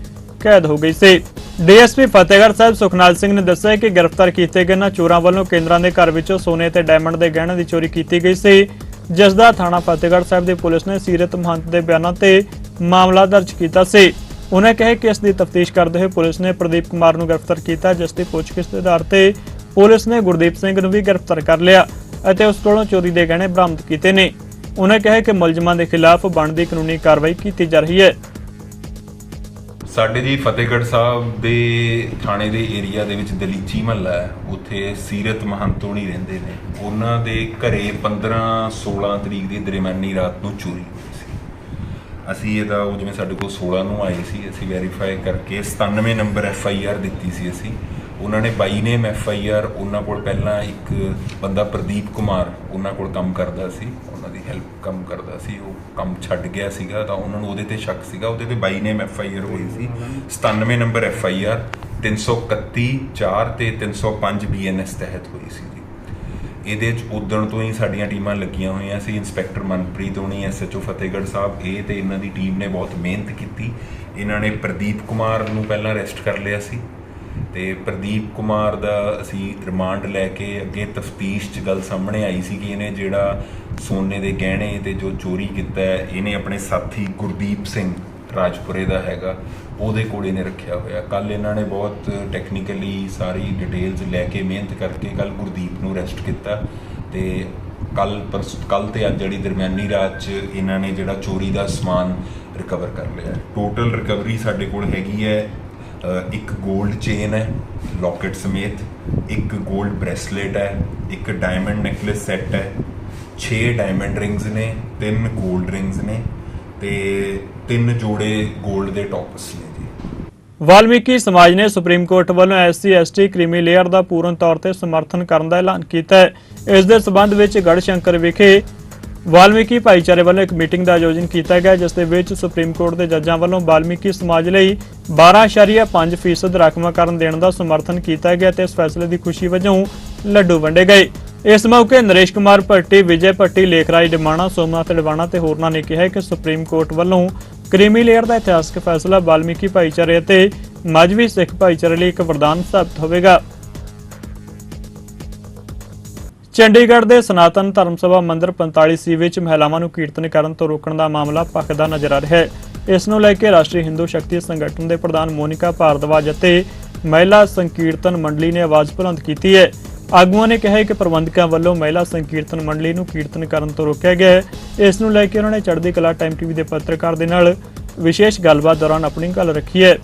ਕੈਦ ਹੋ ਗਈ ਸੀ। ਡੀਐਸਪੀ ਫਤਿਹਗੜ੍ਹ ਸਾਹਿਬ ਸੁਖਨਾਲ ਸਿੰਘ ਨੇ ਦੱਸਿਆ ਕਿ ਗ੍ਰਿਫਤਾਰ ਕੀਤੇ ਗਏ ਇਹਨਾਂ ਚੋਰਾਂ ਵੱਲੋਂ ਕੇਂਦਰਾਂ ਦੇ ਘਰ ਵਿੱਚੋਂ ਸੋਨੇ ਤੇ ਡਾਇਮੰਡ ਦੇ ਗਹਿਣੇ ਦੀ ਚੋਰੀ ਕੀਤੀ ਗਈ ਸੀ, ਜਿਸ ਦਾ ਥਾਣਾ ਫਤਿਹਗੜ੍ਹ ਸਾਹਿਬ ਦੀ ਪੁਲਿਸ ਨੇ ਸੀਰਤ ਮਹੰਤ ਦੇ ਬਿਆਨਾਂ ਤੇ ਮਾਮਲਾ ਦਰਜ ਕੀਤਾ ਸੀ। ਉਹਨੇ ਕਿਹਾ ਕਿ ਇਸ ਦੀ ਤਫਤੀਸ਼ ਕਰਦੇ ਹੋਏ ਪੁਲਿਸ ਨੇ ਪ੍ਰਦੀਪ ਕੁਮਾਰ ਨੂੰ ਗ੍ਰਿਫਤਾਰ ਕੀਤਾ, ਜਿਸ ਦੀ ਪੁੱਛਗਿੱਛ ਦੇ ਆਧਾਰ ਤੇ ਪੁਲਿਸ ਨੇ ਗੁਰਦੀਪ ਸਿੰਘ ਨੂੰ ਵੀ ਗ੍ਰਿਫਤਾਰ ਕਰ ਲਿਆ ਅਤੇ ਉਸ ਕੋਲੋਂ ਚੋਰੀ ਦੇ ਗਹਿਣੇ ਬਰਾਮਦ ਕੀਤੇ ਨੇ। ਉਹਨੇ ਕਿਹਾ ਕਿ ਮੁਲਜ਼ਮਾਂ ਦੇ ਖਿਲਾਫ ਬਣਦੀ ਕਾਨੂੰਨੀ ਕਾਰਵਾਈ ਕੀਤੀ ਜਾ ਰਹੀ ਹੈ। ਸਾਡੇ ਜੀ ਫਤਿਹਗੜ੍ਹ ਸਾਹਿਬ ਦੇ ਥਾਣੇ ਦੇ ਏਰੀਆ ਦੇ ਵਿੱਚ ਦਲੀਚੀ ਮਹੱਲਾ ਹੈ, ਉੱਥੇ ਸੀਰਤ ਮਹੰਤੋਣੀ ਰਹਿੰਦੇ ਨੇ। ਉਹਨਾਂ ਦੇ ਘਰੇ 15 16 ਤਰੀਕ ਦੀ ਦਰਮਿਆਨੀ ਰਾਤ ਨੂੰ ਚੋਰੀ ਹੋਈ ਸੀ। ਅਸੀਂ ਇਹਦਾ ਉਹ ਜਿਵੇਂ ਸਾਡੇ ਕੋਲ 16 ਨੂੰ ਆਏ ਸੀ, ਅਸੀਂ ਵੈਰੀਫਾਈ ਕਰਕੇ 97 ਨੰਬਰ ਐਫ ਆਈ ਆਰ ਦਿੱਤੀ ਸੀ ਅਸੀਂ। ਉਹਨਾਂ ਨੇ 22 ਨੇਮ ਐਫ ਆਈ ਆਰ, ਉਹਨਾਂ ਕੋਲ ਪਹਿਲਾਂ ਇੱਕ ਬੰਦਾ ਪ੍ਰਦੀਪ ਕੁਮਾਰ, ਉਹਨਾਂ ਕੋਲ ਕੰਮ ਕਰਦਾ ਸੀ, ਉਹਨਾਂ ਦੀ ਹੈਲਪ ਕੰਮ ਕਰਦਾ ਸੀ, ਉਹ ਕੰਮ ਛੱਡ ਗਿਆ ਸੀਗਾ, ਤਾਂ ਉਹਨਾਂ ਨੂੰ ਉਹਦੇ ਤੇ ਸ਼ੱਕ ਸੀਗਾ, ਉਹਦੇ ਤੇ 22 ਨੇਮ ਐਫ ਆਈ ਆਰ ਹੋਈ ਸੀ। 97 ਨੰਬਰ ਐਫ ਆਈ ਆਰ 331 4 ਤੇ 305 ਬੀ ਐਨ ਐਸ ਤਹਿਤ ਹੋਈ ਸੀ ਜੀ। ਇਹਦੇ ਚ ਉਦਣ ਤੋਂ ਹੀ ਸਾਡੀਆਂ ਟੀਮਾਂ ਲੱਗੀਆਂ ਹੋਈਆਂ ਸੀ, ਇੰਸਪੈਕਟਰ ਮਨਪ੍ਰੀਤ ਹੋਣੀ ਐਸਐਚਓ ਫਤਿਹਗੜ੍ਹ ਸਾਹਿਬ, ਇਹ ਤੇ ਇਹਨਾਂ ਦੀ ਟੀਮ ਨੇ ਬਹੁਤ ਮਿਹਨਤ ਕੀਤੀ। ਇਹਨਾਂ ਨੇ ਪ੍ਰਦੀਪ ਕੁਮਾਰ ਨੂੰ ਪਹਿਲਾਂ ਅਰੈਸਟ ਕਰ ਲਿਆ ਸੀ। ਤੇ ਪ੍ਰਦੀਪ ਕੁਮਾਰ ਦਾ ਅਸੀਂ ਰਿਮਾਂਡ ਲੈ ਕੇ ਅੱਗੇ ਤਫਤੀਸ਼ 'ਚ ਗੱਲ ਸਾਹਮਣੇ ਆਈ ਸੀ ਕਿ ਇਹਨੇ ਜਿਹੜਾ ਸੋਨੇ ਦੇ ਗਹਿਣੇ ਤੇ ਜੋ ਚੋਰੀ ਕੀਤਾ ਹੈ, ਇਹਨੇ ਆਪਣੇ ਸਾਥੀ ਗੁਰਦੀਪ ਸਿੰਘ ਰਾਜਪੁਰੇ ਦਾ ਹੈਗਾ, ਉਹਦੇ ਕੋਲ ਇਹਨੇ ਰੱਖਿਆ ਹੋਇਆ। ਕੱਲ ਇਹਨਾਂ ਨੇ ਬਹੁਤ ਟੈਕਨੀਕਲੀ ਸਾਰੀ ਡਿਟੇਲਸ ਲੈ ਕੇ ਮਿਹਨਤ ਕਰਕੇ ਕੱਲ ਗੁਰਦੀਪ ਨੂੰ ਅਰੈਸਟ ਕੀਤਾ ਤੇ ਕੱਲ ਪਰਸ ਕੱਲ ਤੇ ਅੱਜ ਜਿਹੜੀ ਦਰਮਿਆਨੀ ਰਾਤ 'ਚ ਇਹਨਾਂ ਨੇ ਜਿਹੜਾ ਚੋਰੀ ਦਾ ਸਮਾਨ ਰਿਕਵਰ ਕਰ ਲਿਆ। ਟੋਟਲ ਰਿਕਵਰੀ ਸਾਡੇ ਕੋਲ ਹੈਗੀ ਹੈ ਇੱਕ 골ਡ ਚੇਨ ਹੈ ਲੌਕਟ ਸਮੇਤ, ਇੱਕ 골ਡ ਬ੍ਰੇਸਲੇਟ ਹੈ, ਇੱਕ ਡਾਇਮੰਡ ਨੈਕਲੇਸ ਸੈੱਟ ਹੈ 6 ਡਾਇਮੰਡ ਰਿੰਗਸ ਨੇ 3 골ਡ ਰਿੰਗਸ ਨੇ ਤੇ 3 ਜੋੜੇ 골ਡ ਦੇ ਟੌਪਸ ਨੇ ਜੀ। ਵਾਲਮੀਕੀ ਸਮਾਜ ਨੇ ਸੁਪਰੀਮ ਕੋਰਟ ਵੱਲੋਂ ਐਸਸੀ ਐਸਟੀ ਕ੍ਰੀਮੀ ਲੇਅਰ ਦਾ ਪੂਰਨ ਤੌਰ ਤੇ ਸਮਰਥਨ ਕਰਨ ਦਾ ਐਲਾਨ ਕੀਤਾ ਹੈ। ਇਸ ਦੇ ਸਬੰਧ ਵਿੱਚ ਗੜ ਸ਼ੰਕਰ ਵਿਖੇ ਵਾਲਮੀਕੀ ਭਾਈਚਾਰੇ ਵੱਲੋਂ ਇੱਕ ਮੀਟਿੰਗ ਦਾ ਆਯੋਜਨ ਕੀਤਾ ਗਿਆ, ਜਿਸ ਦੇ ਵਿੱਚ ਸੁਪਰੀਮ ਕੋਰਟ ਦੇ ਜੱਜਾਂ ਵੱਲੋਂ ਵਾਲਮੀਕੀ ਸਮਾਜ ਲਈ 12.5% ਰਾਖਵਾਂਕਰਨ ਦੇਣ ਦਾ ਸਮਰਥਨ ਕੀਤਾ ਗਿਆ ਤੇ ਇਸ ਫੈਸਲੇ ਦੀ ਖੁਸ਼ੀ ਵਜੋਂ ਲੱਡੂ ਵੰਡੇ ਗਏ। ਇਸ ਮੌਕੇ ਨਰੇਸ਼ ਕੁਮਾਰ ਭੱਟੀ, ਵਿਜੇ ਭੱਟੀ, ਲੇਖਰਾਜ ਡਿਮਾਣਾ ਸੋਮਨਾਥ ਡਿਵਾਣਾ ਤੇ ਹੋਰਨਾਂ ਨੇ ਕਿਹਾ ਕਿ ਸੁਪਰੀਮ ਕੋਰਟ ਵੱਲੋਂ ਕ੍ਰੀਮੀ ਲੇਅਰ ਦਾ ਇਤਿਹਾਸਕ ਫੈਸਲਾ ਵਾਲਮੀਕੀ ਭਾਈਚਾਰੇ ਅਤੇ ਮਾਝਵੀ ਸਿੱਖ ਭਾਈਚਾਰੇ ਲਈ ਇੱਕ ਵਰਦਾਨ ਸਾਬਤ ਹੋਵੇਗਾ। ਚੰਡੀਗੜ੍ਹ ਦੇ ਸਨਾਤਨ ਧਰਮ ਸਭਾ ਮੰਦਿਰ 45 ਸੀ ਵਿੱਚ ਮਹਿਲਾਵਾਂ ਨੂੰ ਕੀਰਤਨ ਕਰਨ ਤੋਂ ਰੋਕਣ ਦਾ ਮਾਮਲਾ ਭਖਦਾ ਨਜ਼ਰ ਆ ਰਿਹਾ ਹੈ। ਇਸ ਨੂੰ ਲੈ ਕੇ ਰਾਸ਼ਟਰੀ ਹਿੰਦੂ ਸ਼ਕਤੀ ਸੰਗਠਨ ਦੇ ਪ੍ਰਧਾਨ ਮੋਨਿਕਾ ਭਾਰਦਵਾਜ ਅਤੇ ਮਹਿਲਾ ਸੰਕੀਰਤਨ ਮੰਡਲੀ ਨੇ ਆਵਾਜ਼ ਬੁਲੰਦ ਕੀਤੀ ਹੈ। ਆਗੂਆਂ ਨੇ ਕਿਹਾ ਕਿ ਪ੍ਰਬੰਧਕਾਂ ਵੱਲੋਂ ਮਹਿਲਾ ਸੰਕੀਰਤਨ ਮੰਡਲੀ ਨੂੰ ਕੀਰਤਨ ਕਰਨ ਤੋਂ ਰੋਕਿਆ ਗਿਆ ਹੈ। ਇਸ ਨੂੰ ਲੈ ਕੇ ਉਹਨਾਂ ਨੇ ਚੜ੍ਹਦੀ ਕਲਾ ਟਾਈਮ ਟੀਵੀ ਦੇ ਪੱਤਰਕਾਰ ਦੇ ਨਾਲ ਵਿਸ਼ੇਸ਼ ਗੱਲਬਾਤ ਦੌਰਾਨ ਆਪਣੀ ਗੱਲ ਰੱਖੀ ਹੈ।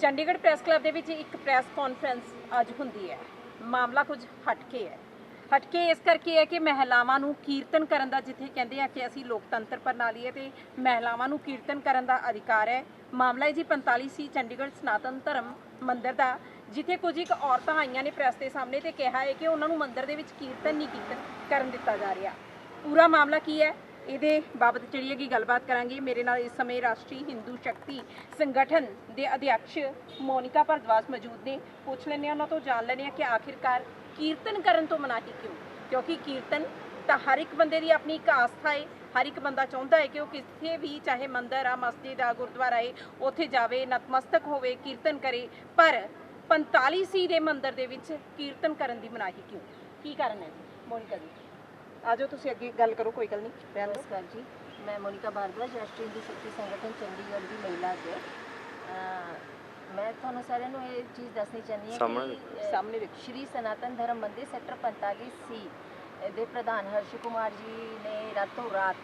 ਚੰਡੀਗੜ੍ਹ ਪ੍ਰੈਸ ਕਲੱਬ ਦੇ ਵਿੱਚ ਇੱਕ ਪ੍ਰੈਸ ਕਾਨਫਰੰਸ ਅੱਜ ਹੁੰਦੀ ਹੈ। ਮਾਮਲਾ ਕੁਝ ਹਟ ਕੇ ਹੈ। ਹਟਕੇ ਇਸ ਕਰਕੇ ਹੈ ਕਿ ਮਹਿਲਾਵਾਂ ਨੂੰ ਕੀਰਤਨ ਕਰਨ ਦਾ ਜਿੱਥੇ ਕਹਿੰਦੇ ਆ ਕਿ ਅਸੀਂ ਲੋਕਤੰਤਰ ਪ੍ਰਣਾਲੀ ਹੈ ਤੇ ਮਹਿਲਾਵਾਂ ਨੂੰ ਕੀਰਤਨ ਕਰਨ ਦਾ ਅਧਿਕਾਰ ਹੈ। ਮਾਮਲਾ ਹੈ ਜੀ 45 ਸੀ ਚੰਡੀਗੜ੍ਹ ਸਨਾਤਨ ਧਰਮ ਮੰਦਿਰ ਦਾ, ਜਿੱਥੇ ਕੁਝ ਇੱਕ ਔਰਤਾਂ ਆਈਆਂ ਨੇ ਪ੍ਰੈਸ ਦੇ ਸਾਹਮਣੇ ਤੇ ਕਿਹਾ ਹੈ ਕਿ ਉਹਨਾਂ ਨੂੰ ਮੰਦਿਰ ਦੇ ਵਿੱਚ ਕੀਰਤਨ ਨਹੀਂ ਕੀਰਤਨ ਕਰਨ ਦਿੱਤਾ ਜਾ ਰਿਹਾ। ਪੂਰਾ ਮਾਮਲਾ ਕੀ ਹੈ? ਇਹਦੇ ਬਾਬਤ ਜਿਹੜੀ ਹੈਗੀ ਗੱਲਬਾਤ ਕਰਾਂਗੇ, ਮੇਰੇ ਨਾਲ ਇਸ ਸਮੇਂ ਰਾਸ਼ਟਰੀ ਹਿੰਦੂ ਸ਼ਕਤੀ ਸੰਗਠਨ ਦੇ ਅਧਿਅਕਸ਼ ਮੋਨਿਕਾ ਭਰਦਵਾਜ ਮੌਜੂਦ ਨੇ। ਪੁੱਛ ਲੈਂਦੇ ਹਾਂ ਉਹਨਾਂ ਤੋਂ, ਜਾਣ ਲੈਂਦੇ ਹਾਂ ਕਿ ਆਖਿਰਕਾਰ ਕੀਰਤਨ ਕਰਨ ਤੋਂ ਮਨਾਹੀ ਕਿਉਂ? ਕਿਉਂਕਿ ਕੀਰਤਨ ਤਾਂ ਹਰ ਇੱਕ ਬੰਦੇ ਦੀ ਆਪਣੀ ਇੱਕ ਆਸਥਾ ਹੈ ਹਰ ਇੱਕ ਬੰਦਾ ਚਾਹੁੰਦਾ ਹੈ ਕਿ ਉਹ ਕਿਸੇ ਵੀ ਚਾਹੇ ਮੰਦਰ ਆ, ਮਸਜਿਦ ਆ, ਗੁਰਦੁਆਰਾ ਹੈ ਉੱਥੇ ਜਾਵੇ, ਨਤਮਸਤਕ ਹੋਵੇ, ਕੀਰਤਨ ਕਰੇ। ਪਰ 45 ਸੀ ਦੇ ਮੰਦਰ ਦੇ ਵਿੱਚ ਕੀਰਤਨ ਕਰਨ ਦੀ ਮਨਾਹੀ ਕਿਉਂ? ਕੀ ਕਾਰਨ ਹੈ ਮੋਨਿਕਾ ਜੀ? ਆਜੋ ਤੁਸੀਂ ਅੱਗੇ ਗੱਲ ਕਰੋ ਕੋਈ ਗੱਲ ਨਹੀਂ। ਦਿਓ। ਨਮਸਕਾਰ ਜੀ ਮੈਂ ਮੋਨਿਕਾ ਭਾਰਦਵਾਜ ਰਾਸ਼ਟਰੀ ਹਿੰਦੂ ਸ਼ਕਤੀ ਸੰਗਠਨ ਚੰਡੀਗੜ੍ਹ ਦੀ ਮਹਿਲਾ ਅਧਿਆਪਕ ਮੈਂ ਤੁਹਾਨੂੰ ਸਾਰਿਆਂ ਨੂੰ ਇਹ ਚੀਜ਼ ਦੱਸਣੀ ਚਾਹੁੰਦੀ ਹਾਂ ਕਿ ਸਾਹਮਣੇ ਦੇਖੋ। ਸ਼੍ਰੀ ਸਨਾਤਨ ਧਰਮ ਮੰਦਿਰ ਸੈਕਟਰ 45 ਸੀ ਦੇ ਪ੍ਰਧਾਨ ਹਰਸ਼ ਕੁਮਾਰ ਜੀ ਨੇ ਰਾਤੋਂ ਰਾਤ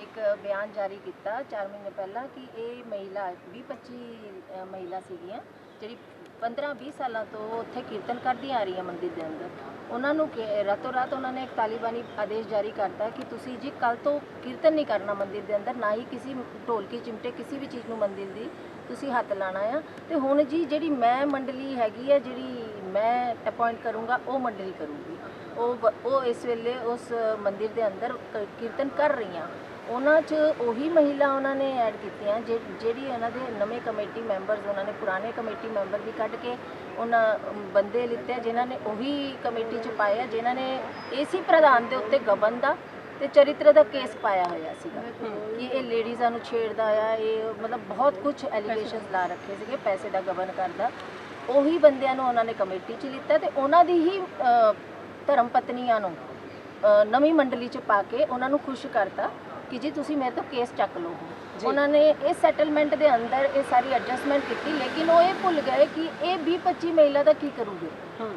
ਇੱਕ ਬਿਆਨ ਜਾਰੀ ਕੀਤਾ 4 ਮਹੀਨੇ ਪਹਿਲਾਂ ਕਿ ਇਹ ਮਹਿਲਾ 20 25 ਅ, ਮਹਿਲਾ ਸੀਗੀਆਂ ਜਿਹੜੀ 15 20 ਸਾਲਾਂ ਤੋਂ ਉੱਥੇ ਕੀਰਤਨ ਕਰਦੀਆਂ ਆ ਰਹੀਆਂ ਮੰਦਿਰ ਦੇ ਅੰਦਰ। ਉਹਨਾਂ ਨੂੰ ਕਿ- ਰਾਤੋਂ ਰਾਤ ਉਹਨਾਂ ਨੇ ਇੱਕ ਤਾਲਿਬਾਨੀ ਆਦੇਸ਼ ਜਾਰੀ ਕਰਤਾ ਕਿ ਤੁਸੀਂ ਜੀ ਕੱਲ ਤੋਂ ਕੀਰਤਨ ਨਹੀਂ ਕਰਨਾ ਮੰਦਿਰ ਦੇ ਅੰਦਰ, ਨਾ ਹੀ ਕਿਸੇ ਢੋਲਕੀ, ਚਿਮਟੇ, ਕਿਸੇ ਵੀ ਚੀਜ਼ ਨੂੰ ਮੰਦਿਰ ਦੀ ਤੁਸੀਂ ਹੱਥ ਲਾਣਾ ਆ। ਤੇ ਹੁਣ ਜੀ ਜਿਹੜੀ ਮੈਂ ਮੰਡਲੀ ਹੈਗੀ ਆ, ਜਿਹੜੀ ਮੈਂ ਅਪਾਇੰਟ ਕਰੂੰਗਾ, ਉਹ ਮੰਡਲੀ ਕਰੂੰਗੀ। ਉਹ ਬ- ਉਹ ਇਸ ਵੇਲੇ ਉਸ ਮੰਦਿਰ ਦੇ ਅੰਦਰ ਕੀਰਤਨ ਕਰ ਰਹੀਆਂ। ਉਹਨਾਂ 'ਚ ਉਹੀ ਮਹਿਲਾ ਉਹਨਾਂ ਨੇ ਐਡ ਕੀਤੀਆਂ ਜਿ- ਜਿਹੜੀ ਉਹਨਾਂ ਦੇ ਨਵੇਂ ਕਮੇਟੀ ਮੈਂਬਰਸ ਉਹਨਾਂ ਨੇ ਪੁਰਾਣੇ ਕਮੇਟੀ ਮੈਂਬਰ ਵੀ ਕੱਢ ਕੇ ਉਹਨਾਂ ਅਮ, ਬੰਦੇ ਲਿੱਤੇ ਜਿਨ੍ਹਾਂ ਨੇ ਉਹੀ ਕਮੇਟੀ 'ਚ ਪਾਏ ਆ ਜਿਨ੍ਹਾਂ ਨੇ ਏਸੀ ਪ੍ਰਧਾਨ ਦੇ ਉੱਤੇ ਗਬਨ ਦਾ ਤੇ ਚਰਿੱਤਰ ਦਾ ਕੇਸ ਪਾਇਆ ਹੋਇਆ ਸੀਗਾ। ਕਿ ਇਹ ਲੇਡੀਜ਼ਾਂ ਨੂੰ ਛੇੜਦਾ ਆ ਇਹ ਮਤਲਬ ਬਹੁਤ ਕੁਝ ਐਲੀਗੇਸ਼ਨਸ ਲਾ ਰੱਖੇ ਸੀਗੇ ਪੈਸੇ ਦਾ ਗਬਨ ਕਰਦਾ। ਉਹੀ ਬੰਦਿਆਂ ਨੂੰ ਉਹਨਾਂ ਨੇ ਕਮੇਟੀ 'ਚ ਲਿੱਤਾ ਤੇ ਉਹਨਾਂ ਦੀ ਹੀ ਅ, ਧਰਮ ਪਤਨੀਆਂ ਨੂੰ ਅ, ਨਵੀਂ ਮੰਡਲੀ 'ਚ ਪਾ ਕੇ ਉਹਨਾਂ ਨੂੰ ਖੁਸ਼ ਕਰਤਾ। ਕਿ ਜੀ ਤੁਸੀਂ ਮੇਰੇ ਤੋਂ ਕੇਸ ਚੱਕ ਲਓ। ਉਹਨਾਂ ਨੇ ਇਹ ਸੈਟਲਮੈਂਟ ਦੇ ਅੰਦਰ ਇਹ ਸਾਰੀ ਐਡਜਸਟਮੈਂਟ ਕੀਤੀ ਲੇਕਿਨ ਉਹ ਇਹ ਭੁੱਲ ਗਏ ਕਿ ਇਹ 20 25 ਮਹਿਲਾ ਦਾ ਕੀ ਕਰੂਗੇ।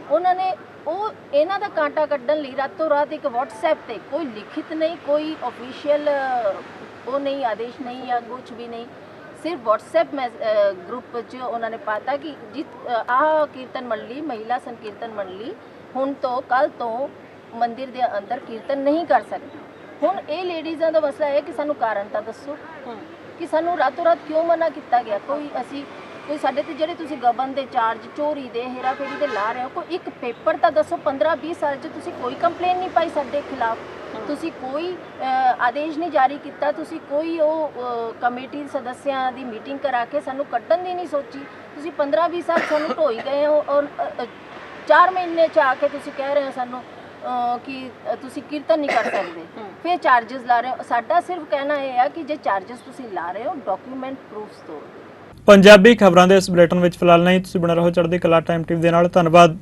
ਉਹਨਾਂ ਨੇ ਉਹ ਇਹਨਾਂ ਦਾ ਕਾਂਟਾ ਕੱਢਣ ਲਈ ਰਾਤੋਂ ਰਾਤ ਇੱਕ WhatsApp ਤੇ ਕੋਈ ਲਿਖਿਤ ਨਹੀਂ ਕੋਈ ਅਫੀਸ਼ੀਅਲ ਉਹ ਨਹੀਂ ਆਦੇਸ਼ ਨਹੀਂ ਜਾਂ ਕੁਝ ਵੀ ਨਹੀਂ ਸਿਰਫ WhatsApp ਮੈਂ ਗਰੁੱਪ 'ਚ ਉਹਨਾਂ ਨੇ ਪਾਤਾ ਕਿ ਜਿ ਆਹ ਕੀਰਤਨ ਮੰਡਲੀ ਮਹਿਲਾ ਸੰਕੀਰਤਨ ਮੰਡਲੀ ਹੁਣ ਤੋਂ ਕੱਲ ਤੋਂ ਮੰਦਿਰ ਦੇ ਅੰਦਰ ਕੀਰਤਨ ਨਹੀਂ ਕਰ ਸਕਦੀ। ਹੁਣ ਇਹ ਲੇਡੀਜ਼ਾਂ ਦਾ ਮਸਲਾ ਹੈ ਕਿ ਸਾਨੂੰ ਕਾਰਨ ਤਾਂ ਦੱਸੋ। ਕਿ ਸਾਨੂੰ ਰਾਤੋਂ ਰਾਤ ਕਿਉਂ ਮਨਾ ਕੀਤਾ ਗਿਆ? ਕੋਈ ਅਸੀਂ ਕੋਈ ਸਾਡੇ ਤੇ ਜਿਹੜੇ ਤੁਸੀਂ ਗਬਨ ਦੇ ਚਾਰਜ ਚੋਰੀ ਦੇ ਹੇਰਾਫੇਰੀ ਦੇ ਲਾ ਰਹੇ ਹੋ ਕੋਈ ਇੱਕ ਪੇਪਰ ਤਾਂ ਦੱਸੋ 15 20 ਸਾਲ 'ਚ ਤੁਸੀਂ ਕੋਈ ਕੰਪਲੇਨ ਨਹੀਂ ਪਾਈ ਸਾਡੇ ਖਿਲਾਫ। ਤੁਸੀਂ ਕੋਈ ਆਦੇਸ਼ ਨਹੀਂ ਜਾਰੀ ਕੀਤਾ ਤੁਸੀਂ ਕੋਈ ਉਹ ਕਮੇਟੀ ਸਦੱਸਿਆਂ ਦੀ ਮੀਟਿੰਗ ਕਰਾ ਕੇ ਸਾਨੂੰ ਕੱਢਣ ਦੀ ਨਹੀਂ ਸੋਚੀ। ਤੁਸੀਂ 15 20 ਸਾਲ ਸਾਨੂੰ ਢੋਈ ਗਏ ਹੋ ਔਰ 4 ਮਹੀਨੇ ਚ ਆ ਕੇ ਤੁਸੀਂ ਕਹਿ ਰਹੇ ਹੋ ਸਾਨੂੰ ਕਿ ਤੁਸੀਂ ਕੀਰਤਨ ਨਹੀਂ ਕਰ ਸਕਦੇ। ਫਿਰ ਚਾਰजेस ਲਾ ਰਹੇ ਹੋ। ਸਾਡਾ ਸਿਰਫ ਕਹਿਣਾ ਇਹ ਆ ਕਿ ਜੇ ਚਾਰजेस ਤੁਸੀਂ ਲਾ ਰਹੇ ਹੋ ਡਾਕੂਮੈਂਟ ਪ੍ਰੂਫਸ ਤੋਂ ਪੰਜਾਬੀ ਖਬਰਾਂ ਦੇ ਇਸ ਬੁਲੇਟਿਨ ਵਿੱਚ ਫਿਲਹਾਲ ਨਹੀਂ। ਤੁਸੀਂ ਬਣਾ ਰਹੋ ਚੜ੍ਹਦੀ ਕਲਾ ਟਾਈਮ ਟੀਵੀ ਦੇ ਨਾਲ। ਧੰਨਵਾਦ।